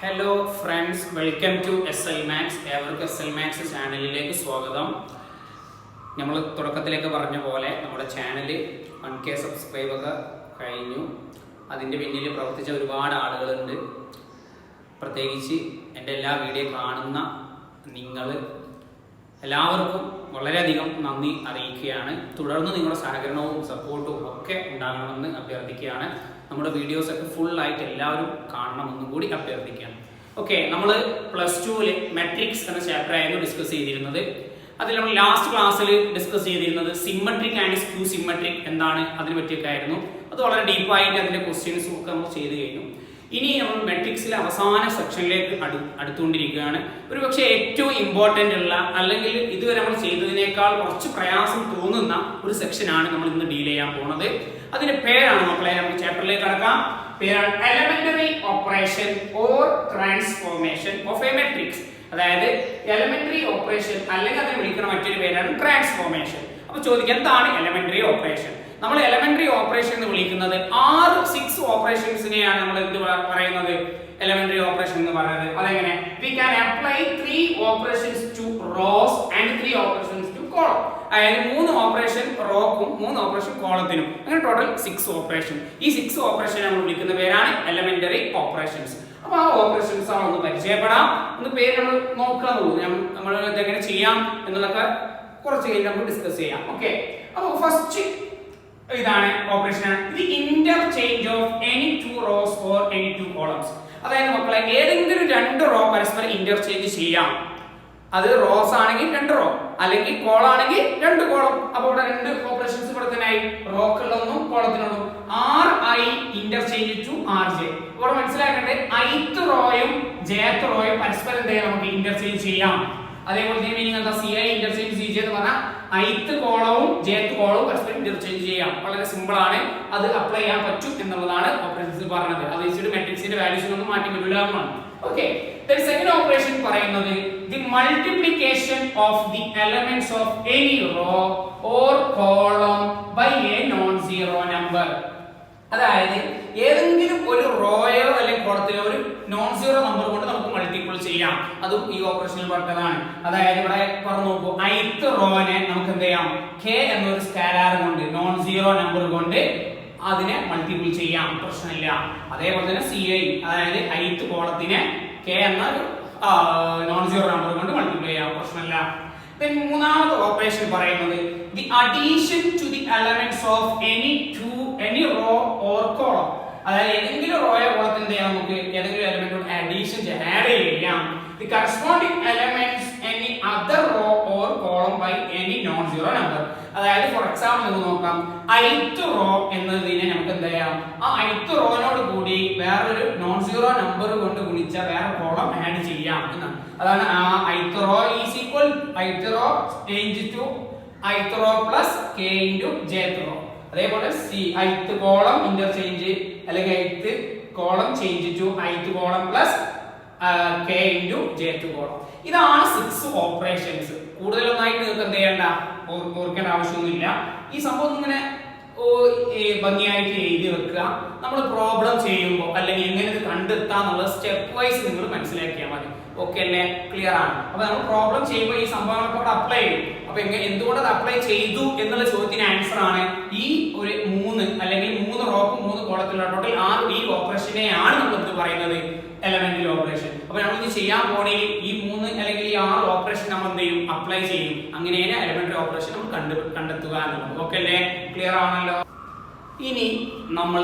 Hello friends welcome to S L Max ഏവർക്ക് S L Max ചാനലിലേക്ക് സ്വാഗതം. നമ്മൾ തുടക്കത്തിലേക്ക് പറഞ്ഞ പോലെ നമ്മുടെ ചാനൽ വൺ കെ സബ്സ്ക്രൈബ് ഒക്കെ കഴിഞ്ഞു. അതിന്റെ പിന്നിൽ പ്രവർത്തിച്ച ഒരുപാട് ആളുകളുണ്ട്. പ്രത്യേകിച്ച് എന്റെ എല്ലാ വീഡിയോ കാണുന്ന നിങ്ങൾ എല്ലാവർക്കും വളരെയധികം നന്ദി അറിയിക്കുകയാണ്. തുടർന്ന് നിങ്ങളുടെ സഹകരണവും സപ്പോർട്ടും ഒക്കെ ഉണ്ടാകണമെന്ന് അഭ്യർത്ഥിക്കുകയാണ്. നമ്മുടെ വീഡിയോസ് ഒക്കെ ഫുൾ ആയിട്ട് എല്ലാവരും കാണണമെന്നും കൂടി അഭ്യർത്ഥിക്കുകയാണ്. ഓക്കെ നമ്മൾ പ്ലസ് ടുവിൽ മെട്രിക്സ് എന്ന ചാപ്റ്റർ ആയിരുന്നു ഡിസ്കസ് ചെയ്തിരുന്നത്. അതിൽ നമ്മൾ ലാസ്റ്റ് ക്ലാസ്സിൽ ഡിസ്കസ് ചെയ്തിരുന്നത് സിമ്മട്രിക് ആൻഡ് സ്ക്യൂ സിമ്മട്രിക് എന്താണ്? അതിനെ പറ്റിയൊക്കെ ആയിരുന്നു. അത് വളരെ ഡീപ്പായിട്ട് അതിന്റെ ക്വസ്റ്റ്യൻസും ഒക്കെ നമ്മൾ ചെയ്ത് കഴിഞ്ഞു. ഇനി നമ്മൾ മെട്രിക്സിലെ അവസാന സെക്ഷനിലേക്ക് അടു അടുത്തുകൊണ്ടിരിക്കുകയാണ്. ഒരു പക്ഷേ ഏറ്റവും ഇമ്പോർട്ടന്റ് ഉള്ള അല്ലെങ്കിൽ ഇതുവരെ നമ്മൾ ചെയ്തതിനേക്കാൾ കുറച്ച് പ്രയാസം തോന്നുന്ന ഒരു സെക്ഷനാണ് നമ്മൾ ഇന്ന് ഡീൽ ചെയ്യാൻ പോണത്. അതിന്റെ പേരാണ് മക്കളെ നമുക്ക് ചാപ്റ്ററിലേക്ക് കടക്കാം. പേരാണ് elementary operation or transformation of a matrix അതായത് എലമെന്ററി ഓപ്പറേഷൻ അല്ലെങ്കിൽ അതിനെ വിളിക്കുന്ന മറ്റൊരു പേരാണ് ട്രാൻസ്ഫോർമേഷൻ അപ്പൊ ചോദിക്കാം എന്താണ് എലമെന്ററി ഓപ്പറേഷൻ നമ്മൾ എലമെന്ററി ഓപ്പറേഷൻ എന്ന് വിളിക്കുന്നത് ആറ് സിക്സ് ഓപ്പറേഷൻസിനെയാണ് നമ്മൾ എന്ത് പറയുന്നത്? എലമെന്ററി ഓപ്പറേഷൻ എന്ന് പറയുന്നത്. അതെങ്ങനെ? We can apply three operations to rows and three operations to column അതായത് മൂന്ന് ഓപ്പറേഷൻ റോക്കും മൂന്ന് ഓപ്പറേഷൻ കോളത്തിനും അങ്ങനെ ടോട്ടൽ സിക്സ് ഓപ്പറേഷൻ ഈ സിക്സ് ഓപ്പറേഷൻ നമ്മൾ വിളിക്കുന്ന പേരാണ് എലമെന്ററി ഓപ്പറേഷൻസ് അപ്പൊ ആ ഓപ്പറേഷൻസ് ആണ് ഒന്ന് പരിചയപ്പെടാം. ഒന്ന് പേര് നമ്മൾ നോക്കാൻ തോന്നുന്നു. നമ്മൾ ഇതെങ്ങനെ ചെയ്യാം എന്നുള്ളതൊക്കെ കുറച്ച് കഴിഞ്ഞ് നമുക്ക് ഡിസ്കസ് ചെയ്യാം. ഓക്കെ അപ്പോൾ ഫസ്റ്റ് ഇതാണ് ഓപ്പറേഷൻ ഇത് interchange of any two rows or any two columns അതായത് മക്കളെ ഏതെങ്കിലും രണ്ട് റോ പരസ്പരം ഇന്റർചേഞ്ച് ചെയ്യാം. അത് റോസ് ആണെങ്കിൽ രണ്ട് റോ അല്ലെങ്കിൽ കോൾ ആണെങ്കിൽ രണ്ട് കോളം അപ്പോൾ ഇവിടെ രണ്ട് ഓപ്പറേഷൻസ് ഇവിടെ തന്നെ ആയി. കോളത്തിനുള്ളതും R I interchange to R J ഇവിടെ മനസ്സിലാക്കേണ്ടത് ഐത്ത് റോയും ജേത്ത് റോയും പരസ്പരം എന്തെങ്കിലും നമുക്ക് ഇന്റർചേഞ്ച് ചെയ്യാം. അതേപോലെ തന്നെ മീനിങ് എന്താ? C I interchange C J എന്ന് പറഞ്ഞാൽ ഐത്ത് കോളവും ജേത്ത് കോളവും പരസ്പരം ഇന്റർചേഞ്ച് ചെയ്യാം. വളരെ സിമ്പിൾ ആണ്. അത് അപ്ലൈ ചെയ്യാൻ പറ്റും എന്നുള്ളതാണ് ഓപ്പറേഷൻസ് പറഞ്ഞത്. അത് വെച്ചിട്ട് മെട്രിക്സിന്റെ ഒന്നും മാറ്റി വരില്ല എന്നാണ്. ഓക്കെ സെക്കൻഡ് ഓപ്പറേഷൻ പറയുന്നത് the multiplication of the elements of any row or column by a non zero number അതായത് ഏതെങ്കിലും ഒരു റോയോ അല്ലെങ്കിൽ കുളത്തിലോ ഒരു നോൺ സീറോ നമ്പർ കൊണ്ട് നമുക്ക് മൾട്ടിപ്പിൾ ചെയ്യാം. അതും ഈ ഓപ്പറേഷനിൽ പെട്ടതാണ് അതായത് ഇവിടെ പറഞ്ഞു നോക്കൂ ഐത്ത് റോനെ നമുക്ക് എന്ത് ചെയ്യാം? കെ എന്നൊരു സ്കാലാർ കൊണ്ട് നോൺ സീറോ നമ്പർ കൊണ്ട് അതിനെ മൾട്ടിപ്പിൾ ചെയ്യാം. പ്രശ്നമില്ല. അതേപോലെ തന്നെ സി ഐ അതായത് ഐത്ത് കോളത്തിനെ കെ എന്ന നോൺ സീറോ നമ്പർ കൊണ്ട് മൾട്ടിപ്പിൾ ചെയ്യാം. പ്രശ്നമില്ല. മൂന്നാമത് മൂന്നാമത്തെ ഓപ്പറേഷൻ പറയുന്നത് the addition to the elements of any two any row or column അതായത് ഏതെങ്കിലും റോയോ കോളത്തിൽ എന്ത് ചെയ്യാം നമുക്ക് ഏതെങ്കിലും എലമെന്റ് അഡീഷൻ ചെയ്യാം ആഡ് ചെയ്യാം. The corresponding elements any other row or column by any non zero number അതായത് ഫോർ എക്സാമ്പിൾ നമുക്ക് നോക്കാം ഐത്ത് റോ എന്നതിനെ നമുക്ക് എന്ത് ചെയ്യാം? ആ ഐത്ത് റോനോട് കൂടി വേറൊരു നോൺ സീറോ നമ്പർ കൊണ്ട് ഗുണിച്ച വേറെ കോളം ആഡ് ചെയ്യാം എന്നാണ് അതാണ് ആ ith row is equal ith row change to ith row plus K into J row അതേപോലെ സി ഐത്ത് കോളം ഇന്റർചേഞ്ച് അല്ലെങ്കിൽ ith column change to ith column plus K into J to column ഇതാണ് six operations കൂടുതലൊന്നായിട്ട് നിങ്ങൾക്ക് എന്ത് ചെയ്യണ്ട? Or- ഓർക്കേണ്ട ആവശ്യമൊന്നുമില്ല. ഈ സംഭവം ഇങ്ങനെ ഭംഗിയായിട്ട് എഴുതി വെക്കുക. നമ്മൾ പ്രോബ്ലം ചെയ്യുമ്പോൾ അല്ലെങ്കിൽ എങ്ങനെ ഇത് കണ്ടെത്താം എന്നുള്ള സ്റ്റെപ്പ് വൈസ് നിങ്ങൾ മനസ്സിലാക്കിയാൽ മതി. ഓക്കെ അല്ലേ? ക്ലിയർ ആണ്. അപ്പൊ നമ്മൾ പ്രോബ്ലം ചെയ്യുമ്പോൾ ഈ സംഭവങ്ങളൊക്കെ അവിടെ അപ്ലൈ ചെയ്യും. അപ്പൊ എങ്ങനെ എന്തുകൊണ്ട് അത് അപ്ലൈ ചെയ്തു എന്നുള്ള ചോദ്യത്തിന് ആൻസർ ആണ് ഈ ഒരു മൂന്ന് അല്ലെങ്കിൽ മൂന്ന് റോക്ക് മൂന്ന് കോളത്തിലുള്ള ടോട്ടൽ ആറ് ഈ ഓപ്പറേഷനെയാണ് നമ്മൾ എന്ത് പറയുന്നത്. എലമെന്റൽ ഓപ്പറേഷൻ അപ്പൊ നമ്മൾ ഇത് ചെയ്യാൻ പോണെങ്കിൽ ഈ മൂന്ന് അല്ലെങ്കിൽ ഈ ആറ് ഓപ്പറേഷൻ നമ്മൾ എന്ത് ചെയ്യും? അപ്ലൈ ചെയ്യും. അങ്ങനെയാണ് എലമെന്റൽ ഓപ്പറേഷൻ നമ്മൾ കണ്ടു കണ്ടെത്തുക എന്നുള്ളത്. ഓക്കെ അല്ലേ? ക്ലിയർ ആണല്ലോ? ഇനി നമ്മൾ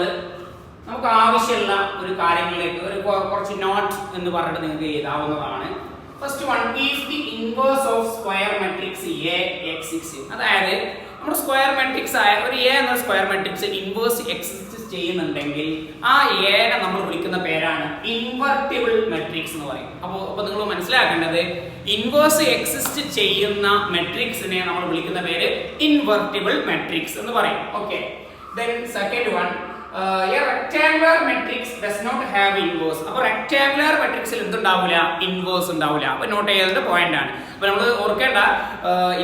നമുക്ക് ആവശ്യമുള്ള ഒരു കാര്യങ്ങളിലേക്ക് ഒരു കുറച്ച് നോട്ട് എന്ന് പറഞ്ഞിട്ട് നിങ്ങൾക്ക് എഴുതാവുന്നതാണ്. First one is the inverse of square matrix A exists അതായത് നമ്മുടെ സ്ക്വയർ മെട്രിക്സ് ആയ ഒരു എ എന്ന സ്ക്വയർ മെട്രിക്സ് ഇൻവേഴ്സ് എക്സിസ്റ്റ് ചെയ്യുന്നുണ്ടെങ്കിൽ ആ എനെ നമ്മൾ വിളിക്കുന്ന പേരാണ് ഇൻവെർട്ടിബിൾ മെട്രിക്സ് എന്ന് പറയും. അപ്പോൾ അപ്പോൾ നിങ്ങൾ മനസ്സിലാക്കേണ്ടത് ഇൻവേഴ്സ് എക്സിസ്റ്റ് ചെയ്യുന്ന മെട്രിക്സിനെ നമ്മൾ വിളിക്കുന്ന പേര് ഇൻവെർട്ടിബിൾ മെട്രിക്സ് എന്ന് പറയും. Okay then second one a rectangular matrix does not have inverse അപ്പോൾ റെക്ടാങ്കുലർ മെട്രിക്സിൽ എന്തുണ്ടാവില്ല ഇൻവേഴ്സ് ഉണ്ടാവില്ല അപ്പോൾ നോട്ട് ചെയ്തതിന്റെ പോയിന്റ് ആണ്. അപ്പോൾ നമ്മൾ ഓർക്കേണ്ട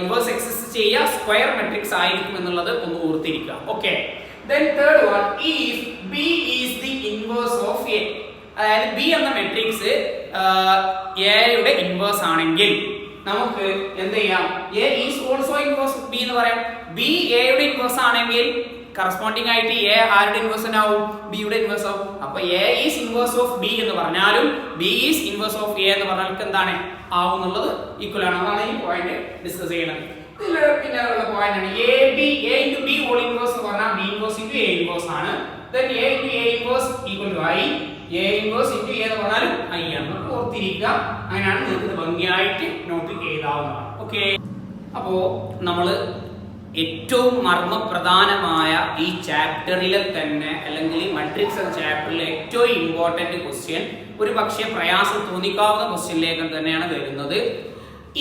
ഇൻവേഴ്സ് എക്സിസ്റ്റ് ചെയ്യുക സ്ക്വയർ മെട്രിക്സ് ആയിരിക്കും എന്നുള്ളത് ഒന്ന് ഓർത്തിരിക്കുക. Okay then third one if B is the inverse of A അതായത് ബി എന്ന മെട്രിക്സ് എയുടെ ഇൻവേഴ്സ് ആണെങ്കിൽ നമുക്ക് എന്ത് ചെയ്യാം? A is also inverse B എന്ന് പറയാം. ബി എയുടെ ഇൻവേഴ്സ് ആണെങ്കിൽ കറസ്പോണ്ടിങ് ആയിട്ട് എ ആരുടെ ഇൻവേഴ്സ് ആവും ബിയുടെ ഇൻവേഴ്സ് ആവും. അപ്പൊ A is inverse of B എന്ന് പറഞ്ഞാലും B is inverse of A എന്ന് പറഞ്ഞാൽ എന്താണ്? ആവും ഈക്വൽ ആണ്. അതാണ് ഈ പോയിന്റ് ഡിസ്കസ് ചെയ്യുന്നത്. പോയിന്റ് ആണ്. എ ബി എ ബി എന്ന് പറഞ്ഞാൽ ബി ഇൻവേഴ്സ് എ ഇൻവേഴ്സ് ആണ്. A A inverse equal to I A inverse A എന്ന് പറഞ്ഞാൽ ഐ ആണ്. ഓർത്തിരിക്കുക. അങ്ങനെയാണ് ഭംഗിയായിട്ട് നോട്ട് ചെയ്താവുന്നതാണ്. ഓക്കെ അപ്പോ നമ്മൾ ഏറ്റവും മർമ്മപ്രധാനമായ ഈ ചാപ്റ്ററിലെ തന്നെ അല്ലെങ്കിൽ മട്രിക്സ് എന്ന ചാപ്റ്ററിലെ ഏറ്റവും ഇമ്പോർട്ടന്റ് ക്വസ്റ്റ്യൻ ഒരു പക്ഷേ പ്രയാസം തോന്നിക്കാവുന്ന ക്വസ്റ്റ്യനിലേക്ക് തന്നെയാണ് വരുന്നത്.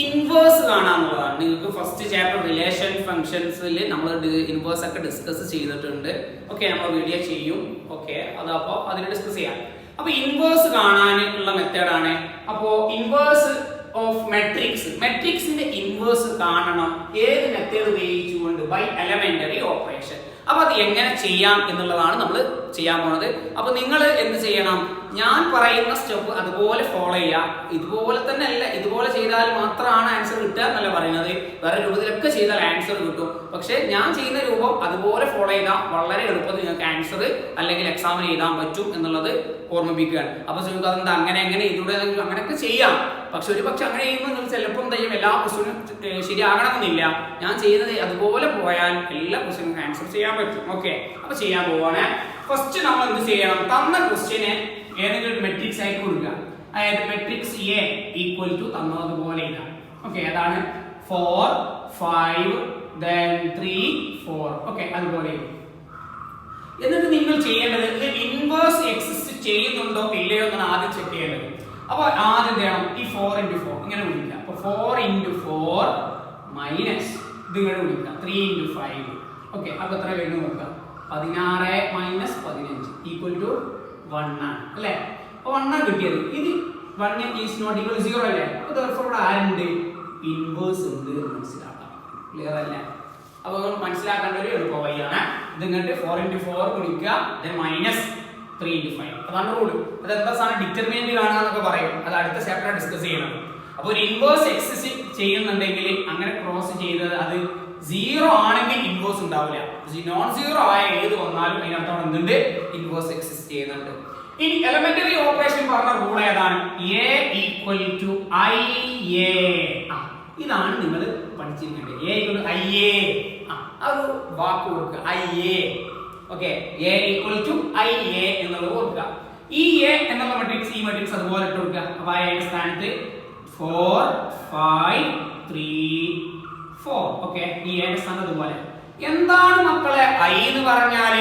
ഇൻവേഴ്സ് കാണാന്നുള്ളതാണ് നിങ്ങൾക്ക് ഫസ്റ്റ് ചാപ്റ്റർ റിലേഷൻ ഫംഗ്ഷൻസിൽ നമ്മൾ ഇൻവേഴ്സ് ഒക്കെ ഡിസ്കസ് ചെയ്തിട്ടുണ്ട്. ഓക്കെ നമ്മൾ വീഡിയോ ചെയ്യും. ഓക്കെ അത് അപ്പോൾ അതിൽ ഡിസ്കസ് ചെയ്യാം. അപ്പോൾ ഇൻവേഴ്സ് കാണാനുള്ള മെത്തേഡാണ് അപ്പോൾ ഇൻവേഴ്സ് ഓഫ് മെട്രിക്സ് മെട്രിക്സിന്റെ ഇൻവേഴ്സ് കാണണം. ഏത് മെത്തേഡ് ഉപയോഗിച്ചുകൊണ്ട്? ബൈ എലമെന്ററി ഓപ്പറേഷൻ അപ്പൊ അത് എങ്ങനെ ചെയ്യാം എന്നുള്ളതാണ് നമ്മൾ ചെയ്യാൻ പോണത്. അപ്പൊ നിങ്ങൾ എന്ത് ചെയ്യണം? ഞാൻ പറയുന്ന സ്റ്റെപ്പ് അതുപോലെ ഫോളോ ചെയ്യുക. ഇതുപോലെ തന്നെ അല്ല ഇതുപോലെ ചെയ്താൽ മാത്രമാണ് ആൻസർ കിട്ടുക എന്നല്ല പറയുന്നത്. വേറെ രൂപത്തിലൊക്കെ ചെയ്താൽ ആൻസർ കിട്ടും. പക്ഷെ ഞാൻ ചെയ്യുന്ന രൂപം അതുപോലെ ഫോളോ ചെയ്താൽ വളരെ എളുപ്പത്തിൽ നിങ്ങൾക്ക് ആൻസർ അല്ലെങ്കിൽ എക്സാമിന് എഴുതാൻ പറ്റും എന്നുള്ളത് ഓർമ്മിപ്പിക്കുകയാണ്. അപ്പൊ നിങ്ങൾക്ക് അതെന്താ? അങ്ങനെ എങ്ങനെ ഇതിലൂടെ അങ്ങനെയൊക്കെ ചെയ്യാം. പക്ഷെ ഒരു പക്ഷെ അങ്ങനെ ചെയ്യുമ്പോൾ നിങ്ങൾ ചിലപ്പോൾ തയ്യും എല്ലാ ക്വസ്റ്റിനും ശരിയാകണമെന്നില്ല. ഞാൻ ചെയ്യുന്നത് അതുപോലെ പോയാൽ എല്ലാ ക്വസ്റ്റിനും ആൻസർ ചെയ്യാൻ പറ്റും. ഓക്കെ അപ്പൊ ചെയ്യാൻ പോവാണ്. ഫസ്റ്റ് നമ്മൾ എന്ത് ചെയ്യണം? തന്ന ക്വസ്റ്റിനെ ഏതെങ്കിലും മെട്രിക്സ് ആയി കൊടുക്കുക. അതായത് മെട്രിക്സ് എ ഈക്വൽ ടു തന്നതുപോലെ ഓക്കെ അതാണ് four five then three four okay അതുപോലെ. എന്നിട്ട് നിങ്ങൾ ചെയ്യേണ്ടത് ഇൻവേഴ്സ് എക്സിസ്റ്റ് ചെയ്യുന്നുണ്ടോ ഇല്ലയോ എന്നാണ് ആദ്യം ചെക്ക് ചെയ്യേണ്ടത്. അപ്പൊ ആദ്യം എന്ത് ചെയ്യണം ഈ ഫോർ ഇന്റു ഫോർ ഇങ്ങനെ വിളിക്കാം അപ്പൊ ഫോർ ഇന്റു ഫോർ മൈനസ് ഇത് ഇങ്ങനെ വിളിക്കാം ത്രീ ഇന്റു ഫൈവ് ഓക്കെ അപ്പൊ എത്ര വരുന്നു നോക്കാം പതിനാറ് മൈനസ് പതിനഞ്ച് ഈക്വൽ ടു വൺ ആണ്. അല്ലേ? അപ്പോൾ വൺ ആണ് കിട്ടിയത്. ഇത് one is not equal zero അല്ലേ? അപ്പോൾ therefore ഇവിടെ ആരുണ്ട്? ഇൻവേഴ്സ് ഉണ്ട് എന്ന് മനസ്സിലാക്കാം. ക്ലിയർ അല്ലേ? അപ്പോൾ മനസ്സിലാക്കേണ്ട ഒരു എളുപ്പ വഴിയാണ് ഇത് ഇങ്ങോട്ട് ഫോർ ഇന്റു ഫോർ ഗുണിക്കുക മൈനസ് ത്രീ ഇന്റു ഫൈവ് അതാണ് റൂൾ അത് എന്താ സാധനം? ഡിറ്റർമിനന്റ് കാണാന്നൊക്കെ പറയും. അത് അടുത്ത ചാപ്റ്റർ ഡിസ്കസ് ചെയ്യണം അപ്പോൾ ഒരു ഇൻവേഴ്സ് എക്സിസ്റ്റ് ചെയ്യുന്നുണ്ടെങ്കിൽ അങ്ങനെ ക്രോസ് ചെയ്തത് അത് സീറോ ആണെങ്കിൽ ഇൻവേഴ്സ് ഉണ്ടാവില്ല. നോൺ സീറോ ആയ ഏത് വന്നാലും അതിനർത്ഥം എന്തുണ്ട്? ഇൻവേഴ്സ് എക്സിസ്റ്റ് ചെയ്യുന്നുണ്ട്. ഇനി എലമെന്ററി ഓപ്പറേഷൻ പറഞ്ഞ റൂൾ ഏതാണ്? A equal to I A ഇതാണ് നിങ്ങൾ പഠിച്ചിരിക്കേണ്ടത്. എ ഈക്വൽ ഐ എ ആ ഒരു വാക്ക് കൊടുക്കുക I A okay A equal to I A എന്നുള്ളത് കൊടുക്കുക. ഈ എ എന്നുള്ള മെട്രിക്സ് ഈ മെട്രിക്സ് അതുപോലെ ഇട്ട് കൊടുക്കുക. അപ്പൊ ആ എയുടെ സ്ഥാനത്ത് four five three four okay ഈ എയുടെ സ്ഥാനം അതുപോലെ എന്താണ് മക്കളെ ഐ എന്ന് പറഞ്ഞാൽ?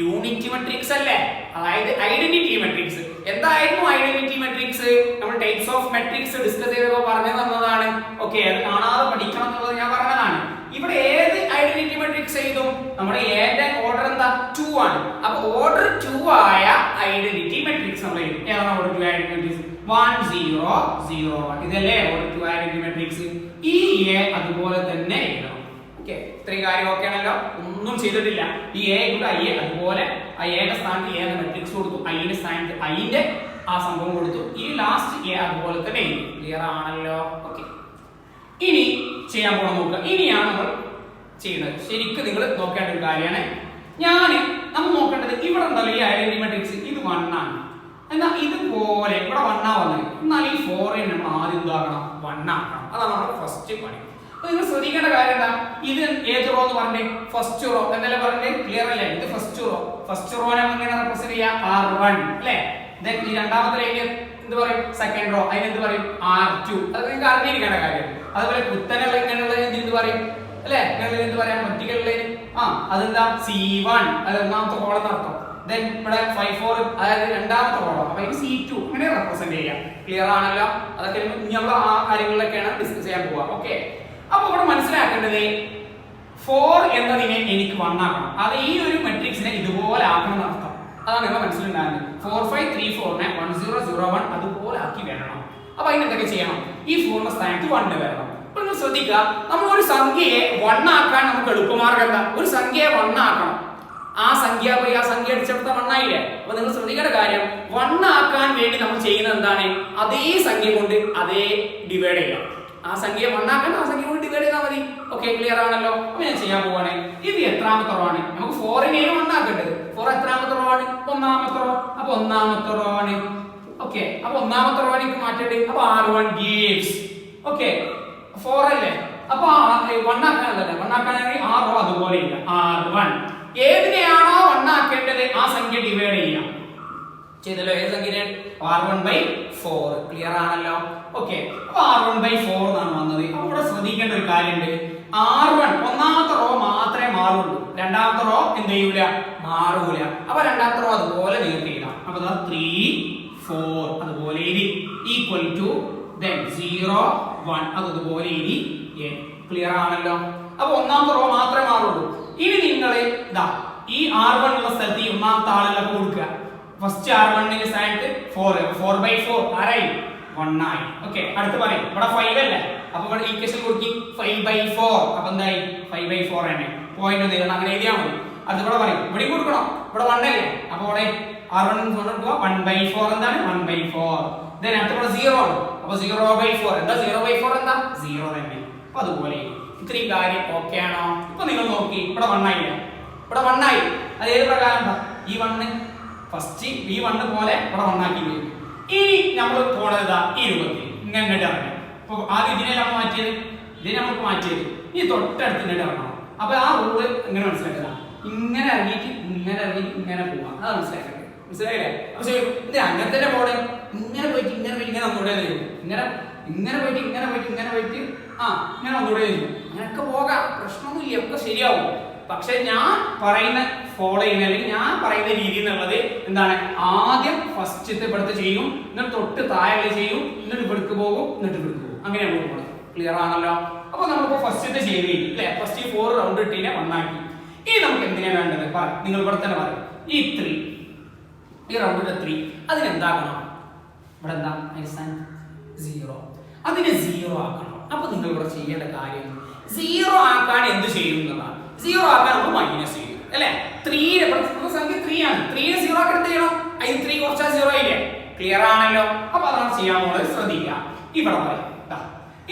യൂണിറ്റി മെട്രിക്സ് അല്ലേ? അതായത് ഐഡന്റിറ്റി മെട്രിക്സ് എന്തായിരുന്നു ഐഡന്റിറ്റി മെട്രിക്സ് നമ്മൾ ടൈപ്സ് ഓഫ് മെട്രിക്സ് ഡിസ്കസ് ചെയ്തപ്പോൾ പറഞ്ഞു തന്നതാണ്. ഓക്കെ അത് കാണാതെ പഠിക്കണം എന്നുള്ളത് ഞാൻ പറഞ്ഞതാണ്. ഇവിടെ ഏത് ഐഡന്റിറ്റി മെട്രിക്സ് എഴുതും. നമ്മുടെ എന്റെ ഓർഡർ എന്താ? ടു ആണ്. അപ്പൊ ഓർഡർ ടു ആയ ഐഡന്റിറ്റി മെട്രിക്സ് നമ്മൾ എഴുതും. ഏതാണ് order two identity matrix one zero zero one ഇതല്ലേ ഓർഡർ ടു ഐഡന്റിറ്റി മെട്രിക്സ് ഈ എ അതുപോലെ തന്നെ എഴുതണം. ഓക്കെ ഇത്രയും കാര്യം ഓക്കെ ആണല്ലോ? ഒന്നും ചെയ്തിട്ടില്ല. ഈ എ കൂടെ ഐ എ അതുപോലെ ഐ എയുടെ സ്ഥാനത്ത് എ എന്ന മെട്രിക്സ് കൊടുത്തു. ഐന്റെ സ്ഥാനത്ത് ഐന്റെ ആ സംഭവം കൊടുത്തു. ഈ ലാസ്റ്റ് എ അതുപോലെ തന്നെ ക്ലിയർ ആണല്ലോ? ഓക്കെ ഇനി ചെയ്യാൻ പോണ നോക്കുക. ഇനിയാണ് നമ്മൾ ചെയ്യുന്നത്. ശരിക്കും നിങ്ങൾ നോക്കേണ്ട ഒരു കാര്യമാണ്. ഞാൻ നമ്മൾ നോക്കേണ്ടത് ഇവിടെ ഉണ്ടല്ലോ ഈ ഐഡന്റി മെട്രിക്സ് ഇത് വൺ ആണ്. എന്നാൽ ഇതുപോലെ ഇവിടെ വണ്ണാ വന്നത്. എന്നാൽ ഈ ഫോറിൻ നമ്മൾ ആദ്യം എന്താക്കണം വണ്ണാക്കണം അതാണ് നമ്മുടെ ഫസ്റ്റ് പണി. അപ്പൊ നിങ്ങൾ ശ്രദ്ധിക്കേണ്ട കാര്യം എന്താ? ഇത് ഏത് റോ എന്ന് പറഞ്ഞേ? ഫസ്റ്റ് റോ എന്നല്ലേ പറഞ്ഞേ? ക്ലിയർ അല്ലേ? ഇത് ഫസ്റ്റ് റോ ഫസ്റ്റ് റോനെ എങ്ങനെ റെപ്രസെന്റ് ചെയ്യാം? ആർ വൺ അല്ലേ? Then ഈ രണ്ടാമത്തെ എന്ത് പറയും? സെക്കൻഡ് റോ അതിന് എന്ത് പറയും? ആർ ടു അത് നിങ്ങൾക്ക് അറിഞ്ഞിരിക്കേണ്ട കാര്യം. അതുപോലെ കുത്തനുള്ള ഇങ്ങനെയുള്ള എന്ത് എന്ത് പറയും? അല്ലേ? നിങ്ങൾ എന്ത് പറയാം ലൈൻ ആ അതെന്താ? സി വൺ അത് ഒന്നാമത്തെ കോളം നടത്തും ദെൻ ഇവിടെ ഫൈവ് ഫോർ അതായത് രണ്ടാമത്തെ കോളം അപ്പൊ ഇത് സി ടു അങ്ങനെ റെപ്രസെന്റ് ചെയ്യാം. ക്ലിയർ ആണല്ലോ? അതൊക്കെ നമ്മൾ ആ കാര്യങ്ങളിലൊക്കെയാണ് ഡിസ്കസ് ചെയ്യാൻ പോവാ. ഓക്കെ അപ്പൊ ഇവിടെ മനസ്സിലാക്കേണ്ടത് ഫോർ എന്നതിനെ എനിക്ക് വൺ ആക്കണം. അത് ഈ ഒരു മെട്രിക്സിനെ ഇതുപോലെ ആക്കണം എന്നർത്ഥം അതാണ് നിങ്ങൾ മനസ്സിലുണ്ടാകുന്നത്. ഫോർ ഫൈവ് ത്രീ ഫോറിനെ വൺ സീറോ സീറോ വൺ അതുപോലെ ആക്കി വരണം. അപ്പൊ അതിന് എന്തൊക്കെ ചെയ്യണം? ഈ ഫോറിന്റെ സ്ഥാനത്ത് വണ്ണ് വരണം. അപ്പൊ ശ്രദ്ധിക്കുക നമ്മൾ ഒരു സംഖ്യയെ വണ്ണാക്കാൻ നമുക്ക് എളുപ്പമാർഗം എന്താ? ഒരു സംഖ്യയെ വണ്ണാക്കണം ആ സംഖ്യ പോയി ആ സംഖ്യ അടിച്ചെടുത്ത വണ്ണായില്ലേ അപ്പൊ നിങ്ങൾ ശ്രദ്ധിക്കേണ്ട കാര്യം വണ്ണാക്കാൻ വേണ്ടി നമ്മൾ ചെയ്യുന്നത് എന്താണ്? അതേ സംഖ്യ കൊണ്ട് അതേ ഡിവൈഡ് ചെയ്യാം ആ സംഖ്യ വണ്ണാക്കാൻ ആ സംഖ്യ കൊണ്ട് ഡിവൈഡ് ചെയ്താൽ മതി. ഓക്കെ ക്ലിയർ ആണല്ലോ? അപ്പൊ ഞാൻ ചെയ്യാൻ പോവാണ്. ഇത് എത്രാമത്തെ റോ ആണ്? നമുക്ക് ഫോറിനെയും വണ്ണാക്കേണ്ടത് ഫോർ എത്രാമത്തെ റോ ആണ്? ഒന്നാമത്തെ റോ അപ്പൊ ഒന്നാമത്തെ റോ ആണ്. ഓക്കെ അപ്പൊ ഒന്നാമത്തെ റോ മാറ്റിട്ട് മാറ്റേണ്ടത്. അപ്പൊ R one gives okay four അല്ലേ? അപ്പൊ വണ്ണാക്കാനല്ലേ വണ്ണാക്കാനാണെങ്കിൽ ആർ റോ അതുപോലെ ഇല്ല ആർ വൺ ഏതിനെയാണോ വണ്ണാക്കേണ്ടത് ആ സംഖ്യ ഡിവൈഡ് ചെയ്യാം ചെയ്തല്ലോ? ഏത് സംഖ്യ R one by four clear ആണല്ലോ? ഓക്കെ അപ്പൊ ആർ വൺ ബൈ ഫോർ എന്നാണ് വന്നത്. അപ്പൊ ഇവിടെ ശ്രദ്ധിക്കേണ്ട ഒരു കാര്യമുണ്ട്. ആർ വൺ ഒന്നാമത്തെ റോ മാത്രമേ മാറുള്ളൂ. രണ്ടാമത്തെ റോ എന്ത് ചെയ്യൂല? മാറൂല. അപ്പൊ രണ്ടാമത്തെ റോ അതുപോലെ നിങ്ങൾക്ക് എഴുതാം അപ്പൊ ത്രീ ഫോർ അതുപോലെ equal to then zero one അത് അതുപോലെ ഇനി ക്ലിയർ ആണല്ലോ? അപ്പൊ ഒന്നാമത്തെ റോ മാത്രമേ മാറുള്ളൂ. ഇനി നിങ്ങൾ ഇതാ ഈ ആർ വൺ ഉള്ള സ്ഥലത്ത് ഈ ഒന്നാമത്തെ ആളെല്ലാം കൊടുക്കുക. ഫസ്റ്റ് ആർ വണ്ണിന്റെ സ്ഥാനത്ത് ഫോർ ഫോർ ബൈ ഫോർ ആരായി? വൺ ആയി. ഓക്കെ അടുത്ത് പറയും. ഇവിടെ ഫൈവ് അല്ലേ? അപ്പൊ ഇവിടെ ഈക്വേഷൻ കൊടുക്കി. ഫൈവ് ബൈ ഫോർ അപ്പൊ എന്തായി? ഫൈവ് ബൈ ഫോർ തന്നെ. പോയിന്റ് ഒന്നും അങ്ങനെ എഴുതിയാൽ മതി. അടുത്ത് ഇവിടെ പറയും. ഇവിടെ കൊടുക്കണം. ഇവിടെ വൺ അല്ലേ? അപ്പൊ ഇവിടെ ആർ വൺ കൊടുക്കുക വൺ ബൈ ഫോർ എന്താണ്? വൺ ബൈ ഫോർ ദെൻ അടുത്ത ഇവിടെ സീറോ ആണ്. അപ്പൊ സീറോ ബൈ ഫോർ എന്താ സീറോ ബൈ ഫോർ എന്താ? സീറോ തന്നെ അപ്പൊ അതുപോലെ ഇത്രയും കാര്യം ഓക്കെ ആണോ? ഇപ്പൊ നിങ്ങൾ നോക്കി. ഇവിടെ വണ്ണായി ഇവിടെ വണ്ണായി അത് ഏത് പ്രകാരം എന്താ? ഈ വണ്ണ് ഫസ്റ്റ് ഈ വണ്ണ് പോലെ ഇവിടെ വണ്ണാക്കി ഇനി നമ്മൾ പോണത് ഇതാ ഈ രൂപത്തിൽ ഇങ്ങനെ ഇറങ്ങി അപ്പൊ ആദ്യം ഇതിനെ നമ്മൾ മാറ്റിയത്? ഇതിനെ നമുക്ക് മാറ്റിയത്. ഈ തൊട്ടടുത്ത് ഇറങ്ങണം. അപ്പൊ ആ റൂൾ ഇങ്ങനെ മനസ്സിലാക്കുക. ഇങ്ങനെ ഇറങ്ങിയിട്ട് ഇങ്ങനെ ഇറങ്ങിയിട്ട് ഇങ്ങനെ പോവാം അത് മനസ്സിലാക്കട്ടെ മനസ്സിലായില്ലേ? അപ്പൊ ചോദിക്കും അങ്ങനത്തെ മോഡൽ? ഇങ്ങനെ പോയിട്ട് ഇങ്ങനെ പോയിട്ട് ഇങ്ങനെ ഒന്നുകൂടെ ചെയ്യും ഇങ്ങനെ ഇങ്ങനെ പോയിട്ട് ഇങ്ങനെ പോയിട്ട് ഇങ്ങനെ പോയിട്ട് ആ ഇങ്ങനെ ഒന്നുകൂടെ ചെയ്യും അങ്ങനെയൊക്കെ പോകാം. പ്രശ്നമൊന്നുമില്ല. ഒക്കെ ശരിയാവും. പക്ഷെ ഞാൻ പറയുന്ന ഫോളോ ചെയ്യുന്ന അല്ലെങ്കിൽ ഞാൻ പറയുന്ന രീതി എന്നുള്ളത് എന്താണ്? ആദ്യം ഫസ്റ്റത്തെ ഇവിടുത്തെ ചെയ്യും എന്നിട്ട് തൊട്ട് താഴെ ചെയ്യും എന്നിട്ട് ഇവിടേക്ക് പോകും എന്നിട്ട് ഇവിടേക്ക് പോകും. അങ്ങനെയാണ് പോകുന്നത് ക്ലിയർ ആണല്ലോ? അപ്പൊ നമ്മളിപ്പോ ഫസ്റ്റത്തെ ചെയ്ത് കഴിഞ്ഞു. അല്ലെ? ഫസ്റ്റ് ഫോർ റൗണ്ട് ഇട്ടിനെ വണ്ണാക്കി ഇനി നമുക്ക് എന്തിനാണ് വേണ്ടത്? പറ. നിങ്ങൾ ഇവിടെ തന്നെ പറയും. ഈ ത്രീ ഈ റൗണ്ടിലെ ത്രീ അതിനെന്താക്കണം ഇവിടെ എന്താ അടിസ്ഥാനം സീറോ അതിനെ സീറോ ആക്കണം. അപ്പൊ നിങ്ങൾ ഇവിടെ ചെയ്യേണ്ട കാര്യം സീറോ ആക്കാൻ എന്ത് ചെയ്യും എന്നുള്ളതാണ് സീറോ ആക്കാൻ നമ്മൾ മൈനസ് ചെയ്യും. അല്ലെ? ഇവിടെ സംഖ്യ ത്രീ ആണ്. ത്രീനെ സീറോ ആക്കാൻ എന്ത് ചെയ്യണം? അതിന് ത്രീ കുറച്ചാൽ സീറോ ഇല്ലേ ക്ലിയർ ആണല്ലോ. അപ്പൊ അതാണ് ചെയ്യാൻ പോകുന്നത് ശ്രദ്ധിക്കുക. ഇവിടെ പറയും.